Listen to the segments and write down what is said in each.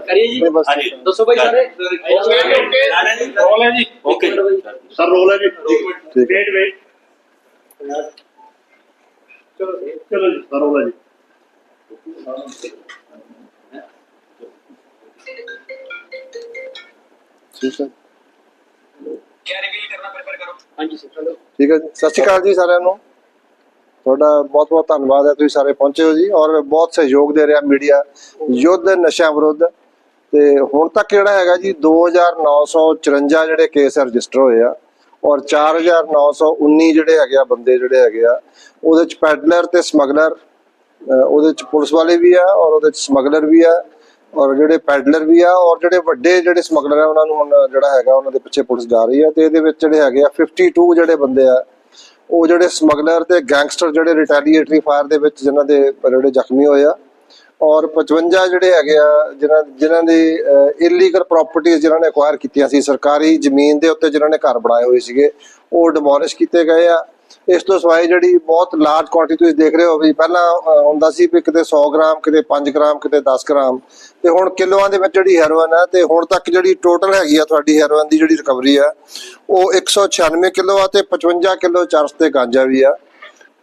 ਕਰੀਏ ਜੀ? ਹਾਂਜੀ। ਦੱਸੋ ਬਾਈ ਸਾਰੇ। ਰੋਲ ਹੈ ਜੀ। ਓਕੇ ਸਰ ਰੋਲ ਹੈ ਜੀ। ਠੀਕ। ਵੇਟ ਵੇਟ ਚਲੋ ਚਲੋ ਜੀ। ਸਰ ਰੋਲ ਹੈ ਜੀ। ਠੀਕ ਹੈ ਹਾਂਜੀ ਸਰ। ਠੀਕ ਹੈ ਜੀ। ਸਤਿ ਸ਼੍ਰੀ ਅਕਾਲ ਜੀ ਸਾਰਿਆਂ ਨੂੰ। ਤੁਹਾਡਾ ਬਹੁਤ ਬਹੁਤ ਧੰਨਵਾਦ ਹੈ ਤੁਸੀਂ ਸਾਰੇ ਪਹੁੰਚੇ ਹੋ ਜੀ। ਔਰ ਬਹੁਤ ਸਹਿਯੋਗ ਦੇ ਰਿਹਾ ਮੀਡੀਆ ਯੁੱਧ ਨਸ਼ਾ ਵਿਰੁੱਧ। ਤੇ ਹੁਣ ਤੱਕ ਜਿਹੜਾ ਹੈਗਾ ਜੀ 2954 ਜਿਹੜੇ ਕੇਸ ਰਜਿਸਟਰ ਹੋਏ ਆ ਔਰ 4919 ਜਿਹੜੇ ਹੈਗੇ ਆ ਬੰਦੇ ਜਿਹੜੇ ਹੈਗੇ ਆ, ਉਹਦੇ ਚ ਪੈਡਲਰ ਤੇ ਸਮਗਲਰ ਉਹਦੇ ਚ ਪੁਲਿਸ ਵਾਲੇ ਵੀ ਆ ਔਰ ਉਹਦੇ ਚ ਸਮਗਲਰ ਵੀ ਆ ਔਰ ਜਿਹੜੇ ਪੈਡਲਰ ਵੀ ਆ ਔਰ ਜਿਹੜੇ ਵੱਡੇ ਜਿਹੜੇ ਸਮਗਲਰ ਆ ਉਹਨਾਂ ਨੂੰ ਹੁਣ ਜਿਹੜਾ ਹੈਗਾ ਉਹਨਾਂ ਦੇ ਪਿੱਛੇ ਪੁਲਿਸ ਜਾ ਰਹੀ ਆ ਤੇ ਇਹਦੇ ਵਿੱਚ ਜਿਹੜੇ ਹੈਗੇ ਆ 52 ਜਿਹੜੇ ਬੰਦੇ ਆ, ਉਹ ਜਿਹੜੇ ਸਮਗਲਰ ਤੇ ਗੈਂਗਸਟਰ ਜਿਹੜੇ ਰਿਟੈਲੀਏਟਰੀ ਫਾਇਰ ਦੇ ਵਿੱਚ ਜਿਨ੍ਹਾਂ ਦੇ ਜਿਹੜੇ ਜ਼ਖਮੀ ਹੋਏ ਆ ਔਰ 55 ਜਿਹੜੇ ਹੈਗੇ ਆ, ਜਿਨ੍ਹਾਂ ਜਿਨ੍ਹਾਂ ਦੀ ਇਲੀਗਲ ਪ੍ਰਾਪਰਟੀਆਂ ਜਿਨ੍ਹਾਂ ਨੇ ਅਕਵਾਇਰ ਕੀਤੀਆਂ ਸੀ, ਸਰਕਾਰੀ ਜ਼ਮੀਨ ਦੇ ਉੱਤੇ ਜਿਨ੍ਹਾਂ ਨੇ ਘਰ ਬਣਾਏ ਹੋਏ ਸੀਗੇ, ਉਹ ਡਿਮੋਲਿਸ਼ ਕੀਤੇ ਗਏ ਆ। ਇਸ ਤੋਂ ਸਿਵਾਏ ਜਿਹੜੀ ਬਹੁਤ ਲਾਰਜ ਕੁਆਂਟੀਟੀ ਤੁਸੀਂ ਦੇਖ ਰਹੇ ਹੋ ਵੀ ਪਹਿਲਾਂ ਹੁੰਦਾ ਸੀ ਵੀ ਕਿਤੇ 100 ਗ੍ਰਾਮ, ਕਿਤੇ 5 ਗ੍ਰਾਮ, ਕਿਤੇ 10 ਗ੍ਰਾਮ। ਤੇ ਹੁਣ ਕਿਲੋਆਂ ਦੇ ਵਿੱਚ ਜਿਹੜੀ ਹੈਰੋਇਨ ਆ, ਤੇ ਹੁਣ ਤੱਕ ਜਿਹੜੀ ਟੋਟਲ ਹੈਗੀ ਆ ਤੁਹਾਡੀ ਹੈਰੋਇਨ ਦੀ ਜਿਹੜੀ ਰਿਕਵਰੀ ਆ, ਉਹ 196 ਕਿਲੋ ਆ ਤੇ 55 ਕਿਲੋ ਚਰਸ ਤੇ ਗਾਂਜਾ ਵੀ ਆ।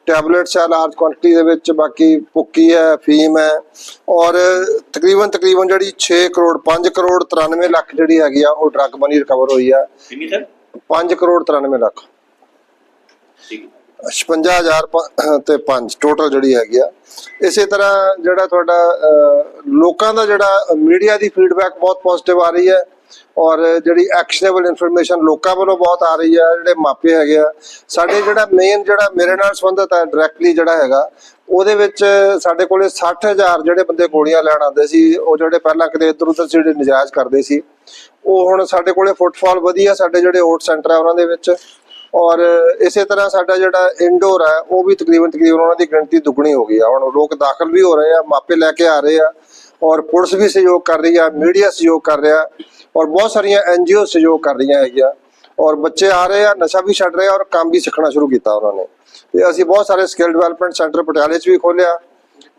ਟੈਬਲੇਟਸ ਆ ਲਾਰਜ ਕੁਆਂਟੀਟੀ ਦੇ ਵਿੱਚ ਬਾਕੀ ਪੁੱਕੀ ਹੈ ਫੀਮ ਹੈ। ਔਰ ਤਕਰੀਬਨ ਤਕਰੀਬਨ ਜਿਹੜੀ 6 ਕਰੋੜ 5 ਕਰੋੜ 93 ਲੱਖ ਜਿਹੜੀ ਹੈਗੀ ਆ ਉਹ ਡਰੱਗ ਮਨੀ ਰਿਕਵਰ ਹੋਈ ਆ। ਕਿੰਨੀ ਸਰ? 5 ਕਰੋੜ 93 ਲੱਖ। ਠੀਕ 56000 ਪ- ਤੇ 5 ਟੋਟਲ ਜਿਹੜੀ ਹੈਗੀ ਆ। ਇਸੇ ਤਰ੍ਹਾਂ ਜਿਹੜਾ ਤੁਹਾਡਾ ਲੋਕਾਂ ਦਾ ਜਿਹੜਾ ਮੀਡੀਆ ਦੀ ਫੀਡਬੈਕ ਬਹੁਤ ਪੋਜ਼ਿਟਿਵ ਆ ਰਹੀ ਹੈ। ਔਰ ਜਿਹੜੀ ਐਕਸ਼ਨੇਬਲ ਇਨਫੋਰਮੇਸ਼ਨ ਲੋਕਾਂ ਵੱਲੋਂ ਬਹੁਤ ਆ ਰਹੀ ਹੈ, ਜਿਹੜੇ ਮਾਪੇ ਹੈਗੇ ਆ, ਸਾਡੇ ਜਿਹੜਾ ਮੇਨ ਜਿਹੜਾ ਮੇਰੇ ਨਾਲ ਸੰਬੰਧਿਤ ਹੈ ਡਾਇਰੈਕਟਲੀ ਜਿਹੜਾ ਹੈਗਾ, ਉਹਦੇ ਵਿੱਚ ਸਾਡੇ ਕੋਲੇ 60000 ਜਿਹੜੇ ਬੰਦੇ ਗੋਲੀਆਂ ਲੈਣ ਆਉਂਦੇ ਸੀ, ਉਹ ਜਿਹੜੇ ਪਹਿਲਾਂ ਕਿਤੇ ਇੱਧਰ ਉੱਧਰ ਜਿਹੜੇ ਨਜਾਇਜ਼ ਕਰਦੇ ਸੀ, ਉਹ ਹੁਣ ਸਾਡੇ ਕੋਲੇ ਫੁੱਟਫਾਲ ਵਧੀਆ ਸਾਡੇ ਜਿਹੜੇ ਓਟ ਸੈਂਟਰ ਆ ਉਹਨਾਂ ਦੇ ਵਿੱਚ, ਔਰ ਇਸੇ ਤਰ੍ਹਾਂ ਸਾਡਾ ਜਿਹੜਾ ਇਨਡੋਰ ਹੈ, ਉਹ ਵੀ ਤਕਰੀਬਨ ਤਕਰੀਬਨ ਉਹਨਾਂ ਦੀ ਗਿਣਤੀ ਦੁੱਗਣੀ ਹੋ ਗਈ ਆ। ਹੁਣ ਲੋਕ ਦਾਖਲ ਵੀ ਹੋ ਰਹੇ ਆ, ਮਾਪੇ ਲੈ ਕੇ ਆ ਰਹੇ ਆ, ਔਰ ਪੁਲਿਸ ਵੀ ਸਹਿਯੋਗ ਕਰ ਰਹੀ ਆ ਮੀਡੀਆ ਸਹਿਯੋਗ ਕਰ ਰਿਹਾ। ਔਰ ਬਹੁਤ ਸਾਰੀਆਂ ਐਨਜੀਓ ਸਹਿਯੋਗ ਕਰ ਰਹੀਆਂ ਹੈਗੀਆਂ। ਔਰ ਬੱਚੇ ਆ ਰਹੇ ਆ, ਨਸ਼ਾ ਵੀ ਛੱਡ ਰਹੇ ਆ ਔਰ ਕੰਮ ਵੀ ਸਿੱਖਣਾ ਸ਼ੁਰੂ ਕੀਤਾ ਉਹਨਾਂ ਨੇ। ਤੇ ਅਸੀਂ ਬਹੁਤ ਸਾਰੇ ਸਕਿੱਲ ਡਿਵੈਲਪਮੈਂਟ ਸੈਂਟਰ ਪਟਿਆਲੇ 'ਚ ਵੀ ਖੋਲਿਆ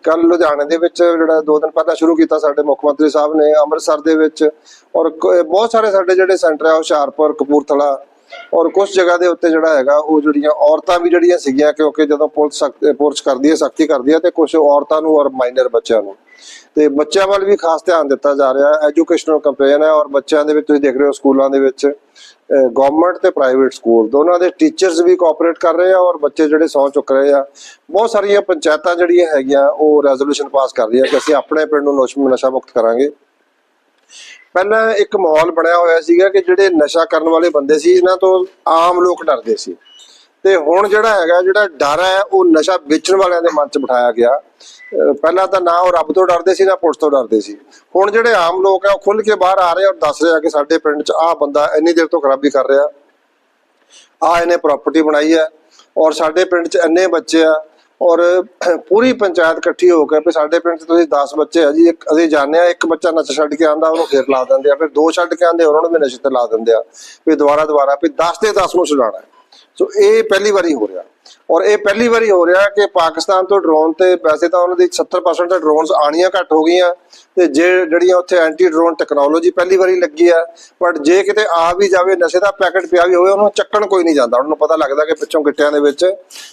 ਕੱਲ ਲੁਧਿਆਣੇ ਦੇ ਵਿੱਚ ਜਿਹੜਾ ਦੋ ਦਿਨ ਪਹਿਲਾਂ ਸ਼ੁਰੂ ਕੀਤਾ ਸਾਡੇ ਮੁੱਖ ਮੰਤਰੀ ਸਾਹਿਬ ਨੇ, ਅੰਮ੍ਰਿਤਸਰ ਦੇ ਵਿੱਚ। ਔਰ ਬਹੁਤ ਸਾਰੇ ਸਾਡੇ ਜਿਹੜੇ ਸੈਂਟਰ ਆ, ਹੁਸ਼ਿਆਰਪੁਰ, ਕਪੂਰਥਲਾ। ਔਰ ਕੁਝ ਜਗ੍ਹਾ ਦੇ ਉੱਤੇ ਜਿਹੜਾ ਹੈਗਾ, ਉਹ ਜਿਹੜੀਆਂ ਔਰਤਾਂ ਵੀ ਜਿਹੜੀਆਂ ਸੀਗੀਆਂ, ਕਿਉਂਕਿ ਜਦੋਂ ਪੁਲਿਸ ਪੁਲਿਸ ਕਰਦੀ ਹੈ, ਸਖਤੀ ਕਰਦੀ ਹੈ, ਤੇ ਕੁਝ ਔਰਤਾਂ ਨੂੰ ਔਰ ਮਾਈਨਰ ਬੱਚਿਆਂ ਨੂੰ। ਤੇ ਬੱਚਿਆਂ ਵੱਲ ਵੀ ਖਾਸ ਧਿਆਨ ਦਿੱਤਾ ਜਾ ਰਿਹਾ ਹੈ। ਐਜੂਕੇਸ਼ਨਲ ਕੰਪੇਨ ਹੈ ਔਰ ਬੱਚਿਆਂ ਦੇ ਵਿੱਚ ਤੁਸੀਂ ਦੇਖ ਰਹੇ ਹੋ ਸਕੂਲਾਂ ਦੇ ਵਿੱਚ ਗਵਰਨਮੈਂਟ ਤੇ ਪ੍ਰਾਈਵੇਟ ਸਕੂਲ ਦੋਨਾਂ ਦੇ ਟੀਚਰਸ ਵੀ ਕੋਆਪਰੇਟ ਕਰ ਰਹੇ ਆ ਔਰ ਬੱਚੇ ਜਿਹੜੇ ਸੌ ਚੁੱਕ ਰਹੇ ਆ। ਬਹੁਤ ਸਾਰੀਆਂ ਪੰਚਾਇਤਾਂ ਜਿਹੜੀਆਂ ਹੈਗੀਆਂ, ਉਹ ਰੈਜ਼ੋਲੂਸ਼ਨ ਪਾਸ ਕਰ ਰਹੀਆਂ ਕਿ ਅਸੀਂ ਆਪਣੇ ਪਿੰਡ ਨੂੰ ਨਸ਼ਾ ਮੁਕਤ ਕਰਾਂਗੇ। ਪਹਿਲਾਂ ਇੱਕ ਮਾਹੌਲ ਬਣਿਆ ਹੋਇਆ ਸੀਗਾ ਕਿ ਜਿਹੜੇ ਨਸ਼ਾ ਕਰਨ ਵਾਲੇ ਬੰਦੇ ਸੀ, ਇਹਨਾਂ ਤੋਂ ਆਮ ਲੋਕ ਡਰਦੇ ਸੀ। ਤੇ ਹੁਣ ਜਿਹੜਾ ਹੈਗਾ, ਜਿਹੜਾ ਡਰ ਹੈ, ਉਹ ਨਸ਼ਾ ਵੇਚਣ ਵਾਲਿਆਂ ਦੇ ਮਨ 'ਚ ਬਿਠਾਇਆ ਗਿਆ। ਪਹਿਲਾਂ ਤਾਂ ਨਾ ਉਹ ਰੱਬ ਤੋਂ ਡਰਦੇ ਸੀ, ਨਾ ਪੁਲਿਸ ਤੋਂ ਡਰਦੇ ਸੀ। ਹੁਣ ਜਿਹੜੇ ਆਮ ਲੋਕ ਆ, ਉਹ ਖੁੱਲ ਕੇ ਬਾਹਰ ਆ ਰਹੇ ਆ ਔਰ ਦੱਸ ਰਹੇ ਆ ਕਿ ਸਾਡੇ ਪਿੰਡ 'ਚ ਆਹ ਬੰਦਾ ਇੰਨੀ ਦੇਰ ਤੋਂ ਖਰਾਬੀ ਕਰ ਰਿਹਾ। ਆ ਇਹਨੇ ਪ੍ਰਾਪਰਟੀ ਬਣਾਈ ਹੈ ਔਰ ਸਾਡੇ ਪਿੰਡ 'ਚ ਇੰਨੇ ਬੱਚੇ ਆ ਔਰ ਪੂਰੀ ਪੰਚਾਇਤ ਇਕੱਠੀ ਹੋ ਕੇ ਵੀ ਸਾਡੇ ਪਿੰਡ 'ਚ ਤੁਸੀਂ 10 ਬੱਚੇ ਆ ਜੀ, ਇੱਕ ਅਸੀਂ ਜਾਣਦੇ ਆ, ਇੱਕ ਬੱਚਾ ਨਸ਼ਾ ਛੱਡ ਕੇ ਆਂਦਾ ਉਹਨੂੰ ਫੇਰ ਲਾ ਦਿੰਦੇ ਆ, ਫਿਰ ਦੋ ਛੱਡ ਕੇ ਆਂਦੇ ਉਹਨਾਂ ਨੂੰ ਵੀ ਨਸ਼ੇ ਤੇ ਲਾ ਦਿੰਦੇ ਆ। ਵੀ ਦੁਬਾਰਾ ਦੁਬਾਰਾ ਵੀ 10 ਤੇ 10 ਨੂੰ ਛੁਡਾਉਣਾ ਸੋ ਇਹ ਪਹਿਲੀ ਵਾਰੀ ਹੋ ਰਿਹਾ। ਔਰ ਇਹ ਪਹਿਲੀ ਵਾਰੀ ਹੋ ਰਿਹਾ ਕਿ ਪਾਕਿਸਤਾਨ ਤੋਂ ਡਰੋਨ ਤੇ ਵੈਸੇ ਤਾਂ ਉਹਨਾਂ ਦੀ 70% ਤਾਂ ਡਰੋਨਸ ਆਣੀਆਂ ਘੱਟ ਹੋ ਗਈਆਂ ਤੇ ਜੇ ਜਿਹੜੀਆਂ ਉੱਥੇ ਐਂਟੀ ਡਰੋਨ ਟੈਕਨੋਲੋਜੀ ਪਹਿਲੀ ਵਾਰੀ ਲੱਗੀ ਆ ਬਟ ਜੇ ਕਿਤੇ ਆ ਵੀ ਜਾਵੇ, ਨਸ਼ੇ ਦਾ ਪੈਕੇਟ ਪਿਆ ਵੀ ਹੋਵੇ, ਉਹਨੂੰ ਚੱਕਣ ਕੋਈ ਨਹੀਂ ਜਾਂਦਾ। ਉਹਨਾਂ ਨੂੰ ਪਤਾ ਲੱਗਦਾ ਕਿ ਪਿੱਛੋਂ ਗਿੱਟਿਆਂ ਦੇ ਵਿੱਚ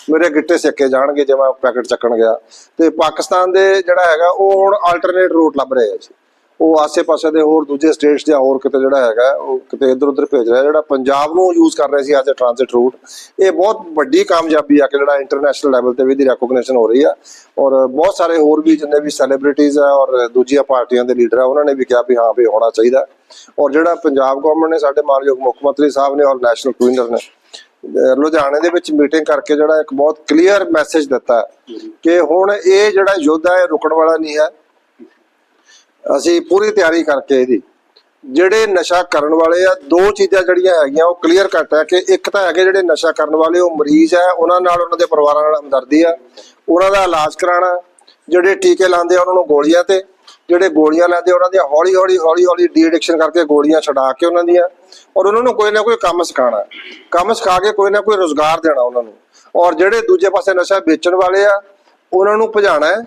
ਮੇਰੇ ਗਿੱਟੇ ਸਿੱਕੇ ਜਾਣਗੇ ਜੇ ਮੈਂ ਪੈਕਟ ਚੱਕਣ ਗਿਆ। ਤੇ ਪਾਕਿਸਤਾਨ ਦੇ ਜਿਹੜਾ ਹੈਗਾ, ਉਹ ਹੁਣ ਆਲਟਰਨੇਟ ਰੂਟ ਲੱਭ ਰਹੇ ਆ ਜੀ। ਉਹ ਆਸੇ-ਪਾਸੇ ਦੇ ਹੋਰ ਦੂਜੇ ਸਟੇਟਸ ਜਾਂ ਹੋਰ ਕਿਤੇ ਜਿਹੜਾ ਹੈਗਾ, ਉਹ ਕਿਤੇ ਇੱਧਰ-ਉੱਧਰ ਭੇਜ ਰਿਹਾ, ਜਿਹੜਾ ਪੰਜਾਬ ਨੂੰ ਯੂਜ਼ ਕਰ ਰਿਹਾ ਸੀ ਐਜ਼ ਅ ਟ੍ਰਾਂਜ਼ਿਟ ਰੂਟ ਇਹ ਬਹੁਤ ਵੱਡੀ ਕਾਮਯਾਬੀ ਆ ਕਿ ਜਿਹੜਾ ਇੰਟਰਨੈਸ਼ਨਲ ਲੈਵਲ ਤੇ ਵੀ ਇਹਦੀ ਰੈਕੋਗਨੀਸ਼ਨ ਹੋ ਰਹੀ ਆ। ਔਰ ਬਹੁਤ ਸਾਰੇ ਹੋਰ ਵੀ ਜਿੰਨੇ ਵੀ ਸੈਲੀਬ੍ਰਿਟੀਜ਼ ਆ ਔਰ ਦੂਜੀਆਂ ਪਾਰਟੀਆਂ ਦੇ ਲੀਡਰ ਆ, ਉਹਨਾਂ ਨੇ ਵੀ ਕਿਹਾ ਵੀ ਹਾਂ ਵੀ ਹੋਣਾ ਚਾਹੀਦਾ। ਔਰ ਜਿਹੜਾ ਪੰਜਾਬ ਗਵਰਨਮੈਂਟ ਨੇ ਸਾਡੇ ਮਾਨਯੋਗ ਮੁੱਖ ਮੰਤਰੀ ਸਾਹਿਬ ਨੇ ਔਰ ਨੈਸ਼ਨਲ ਕੁਇਨਰ ਨੇ ਲੁਧਿਆਣੇ ਦੇ ਵਿੱਚ ਮੀਟਿੰਗ ਕਰਕੇ ਜਿਹੜਾ ਇੱਕ ਬਹੁਤ ਕਲੀਅਰ ਮੈਸੇਜ ਦਿੱਤਾ ਕਿ ਹੁਣ ਇਹ ਜਿਹੜਾ ਯੁੱਧ ਹੈ, ਇਹ ਰੁਕਣ ਵਾਲਾ ਨਹੀਂ ਹੈ। ਅਸੀਂ ਪੂਰੀ ਤਿਆਰੀ ਕਰਕੇ ਇਹਦੀ। ਜਿਹੜੇ ਨਸ਼ਾ ਕਰਨ ਵਾਲੇ ਆ, ਦੋ ਚੀਜ਼ਾਂ ਜਿਹੜੀਆਂ ਹੈਗੀਆਂ, ਉਹ ਕਲੀਅਰ ਕੱਟ ਹੈ ਕਿ ਇੱਕ ਤਾਂ ਹੈਗੇ ਜਿਹੜੇ ਨਸ਼ਾ ਕਰਨ ਵਾਲੇ, ਉਹ ਮਰੀਜ਼ ਹੈ, ਉਹਨਾਂ ਨਾਲ ਉਹਨਾਂ ਦੇ ਪਰਿਵਾਰਾਂ ਨਾਲ ਹਮਦਰਦੀ ਆ, ਉਹਨਾਂ ਦਾ ਇਲਾਜ ਕਰਾਉਣਾ, ਜਿਹੜੇ ਟੀਕੇ ਲਾਉਂਦੇ ਆ, ਉਹਨਾਂ ਨੂੰ ਗੋਲੀਆਂ ਤੇ, ਜਿਹੜੇ ਗੋਲੀਆਂ ਲੈਂਦੇ ਉਹਨਾਂ ਦੀਆਂ ਹੌਲੀ ਹੌਲੀ ਹੌਲੀ ਹੌਲੀ ਡੀ ਐਡਿਕਸ਼ਨ ਕਰਕੇ ਗੋਲੀਆਂ ਛਡਾ ਕੇ ਉਹਨਾਂ ਦੀਆਂ, ਔਰ ਉਹਨਾਂ ਨੂੰ ਕੋਈ ਨਾ ਕੋਈ ਕੰਮ ਸਿਖਾਉਣਾ, ਕੰਮ ਸਿਖਾ ਕੇ ਕੋਈ ਨਾ ਕੋਈ ਰੋਜ਼ਗਾਰ ਦੇਣਾ ਉਹਨਾਂ ਨੂੰ। ਔਰ ਜਿਹੜੇ ਦੂਜੇ ਪਾਸੇ ਨਸ਼ਾ ਵੇਚਣ ਵਾਲੇ ਆ, ਉਹਨਾਂ ਨੂੰ ਭਜਾਣਾ ਹੈ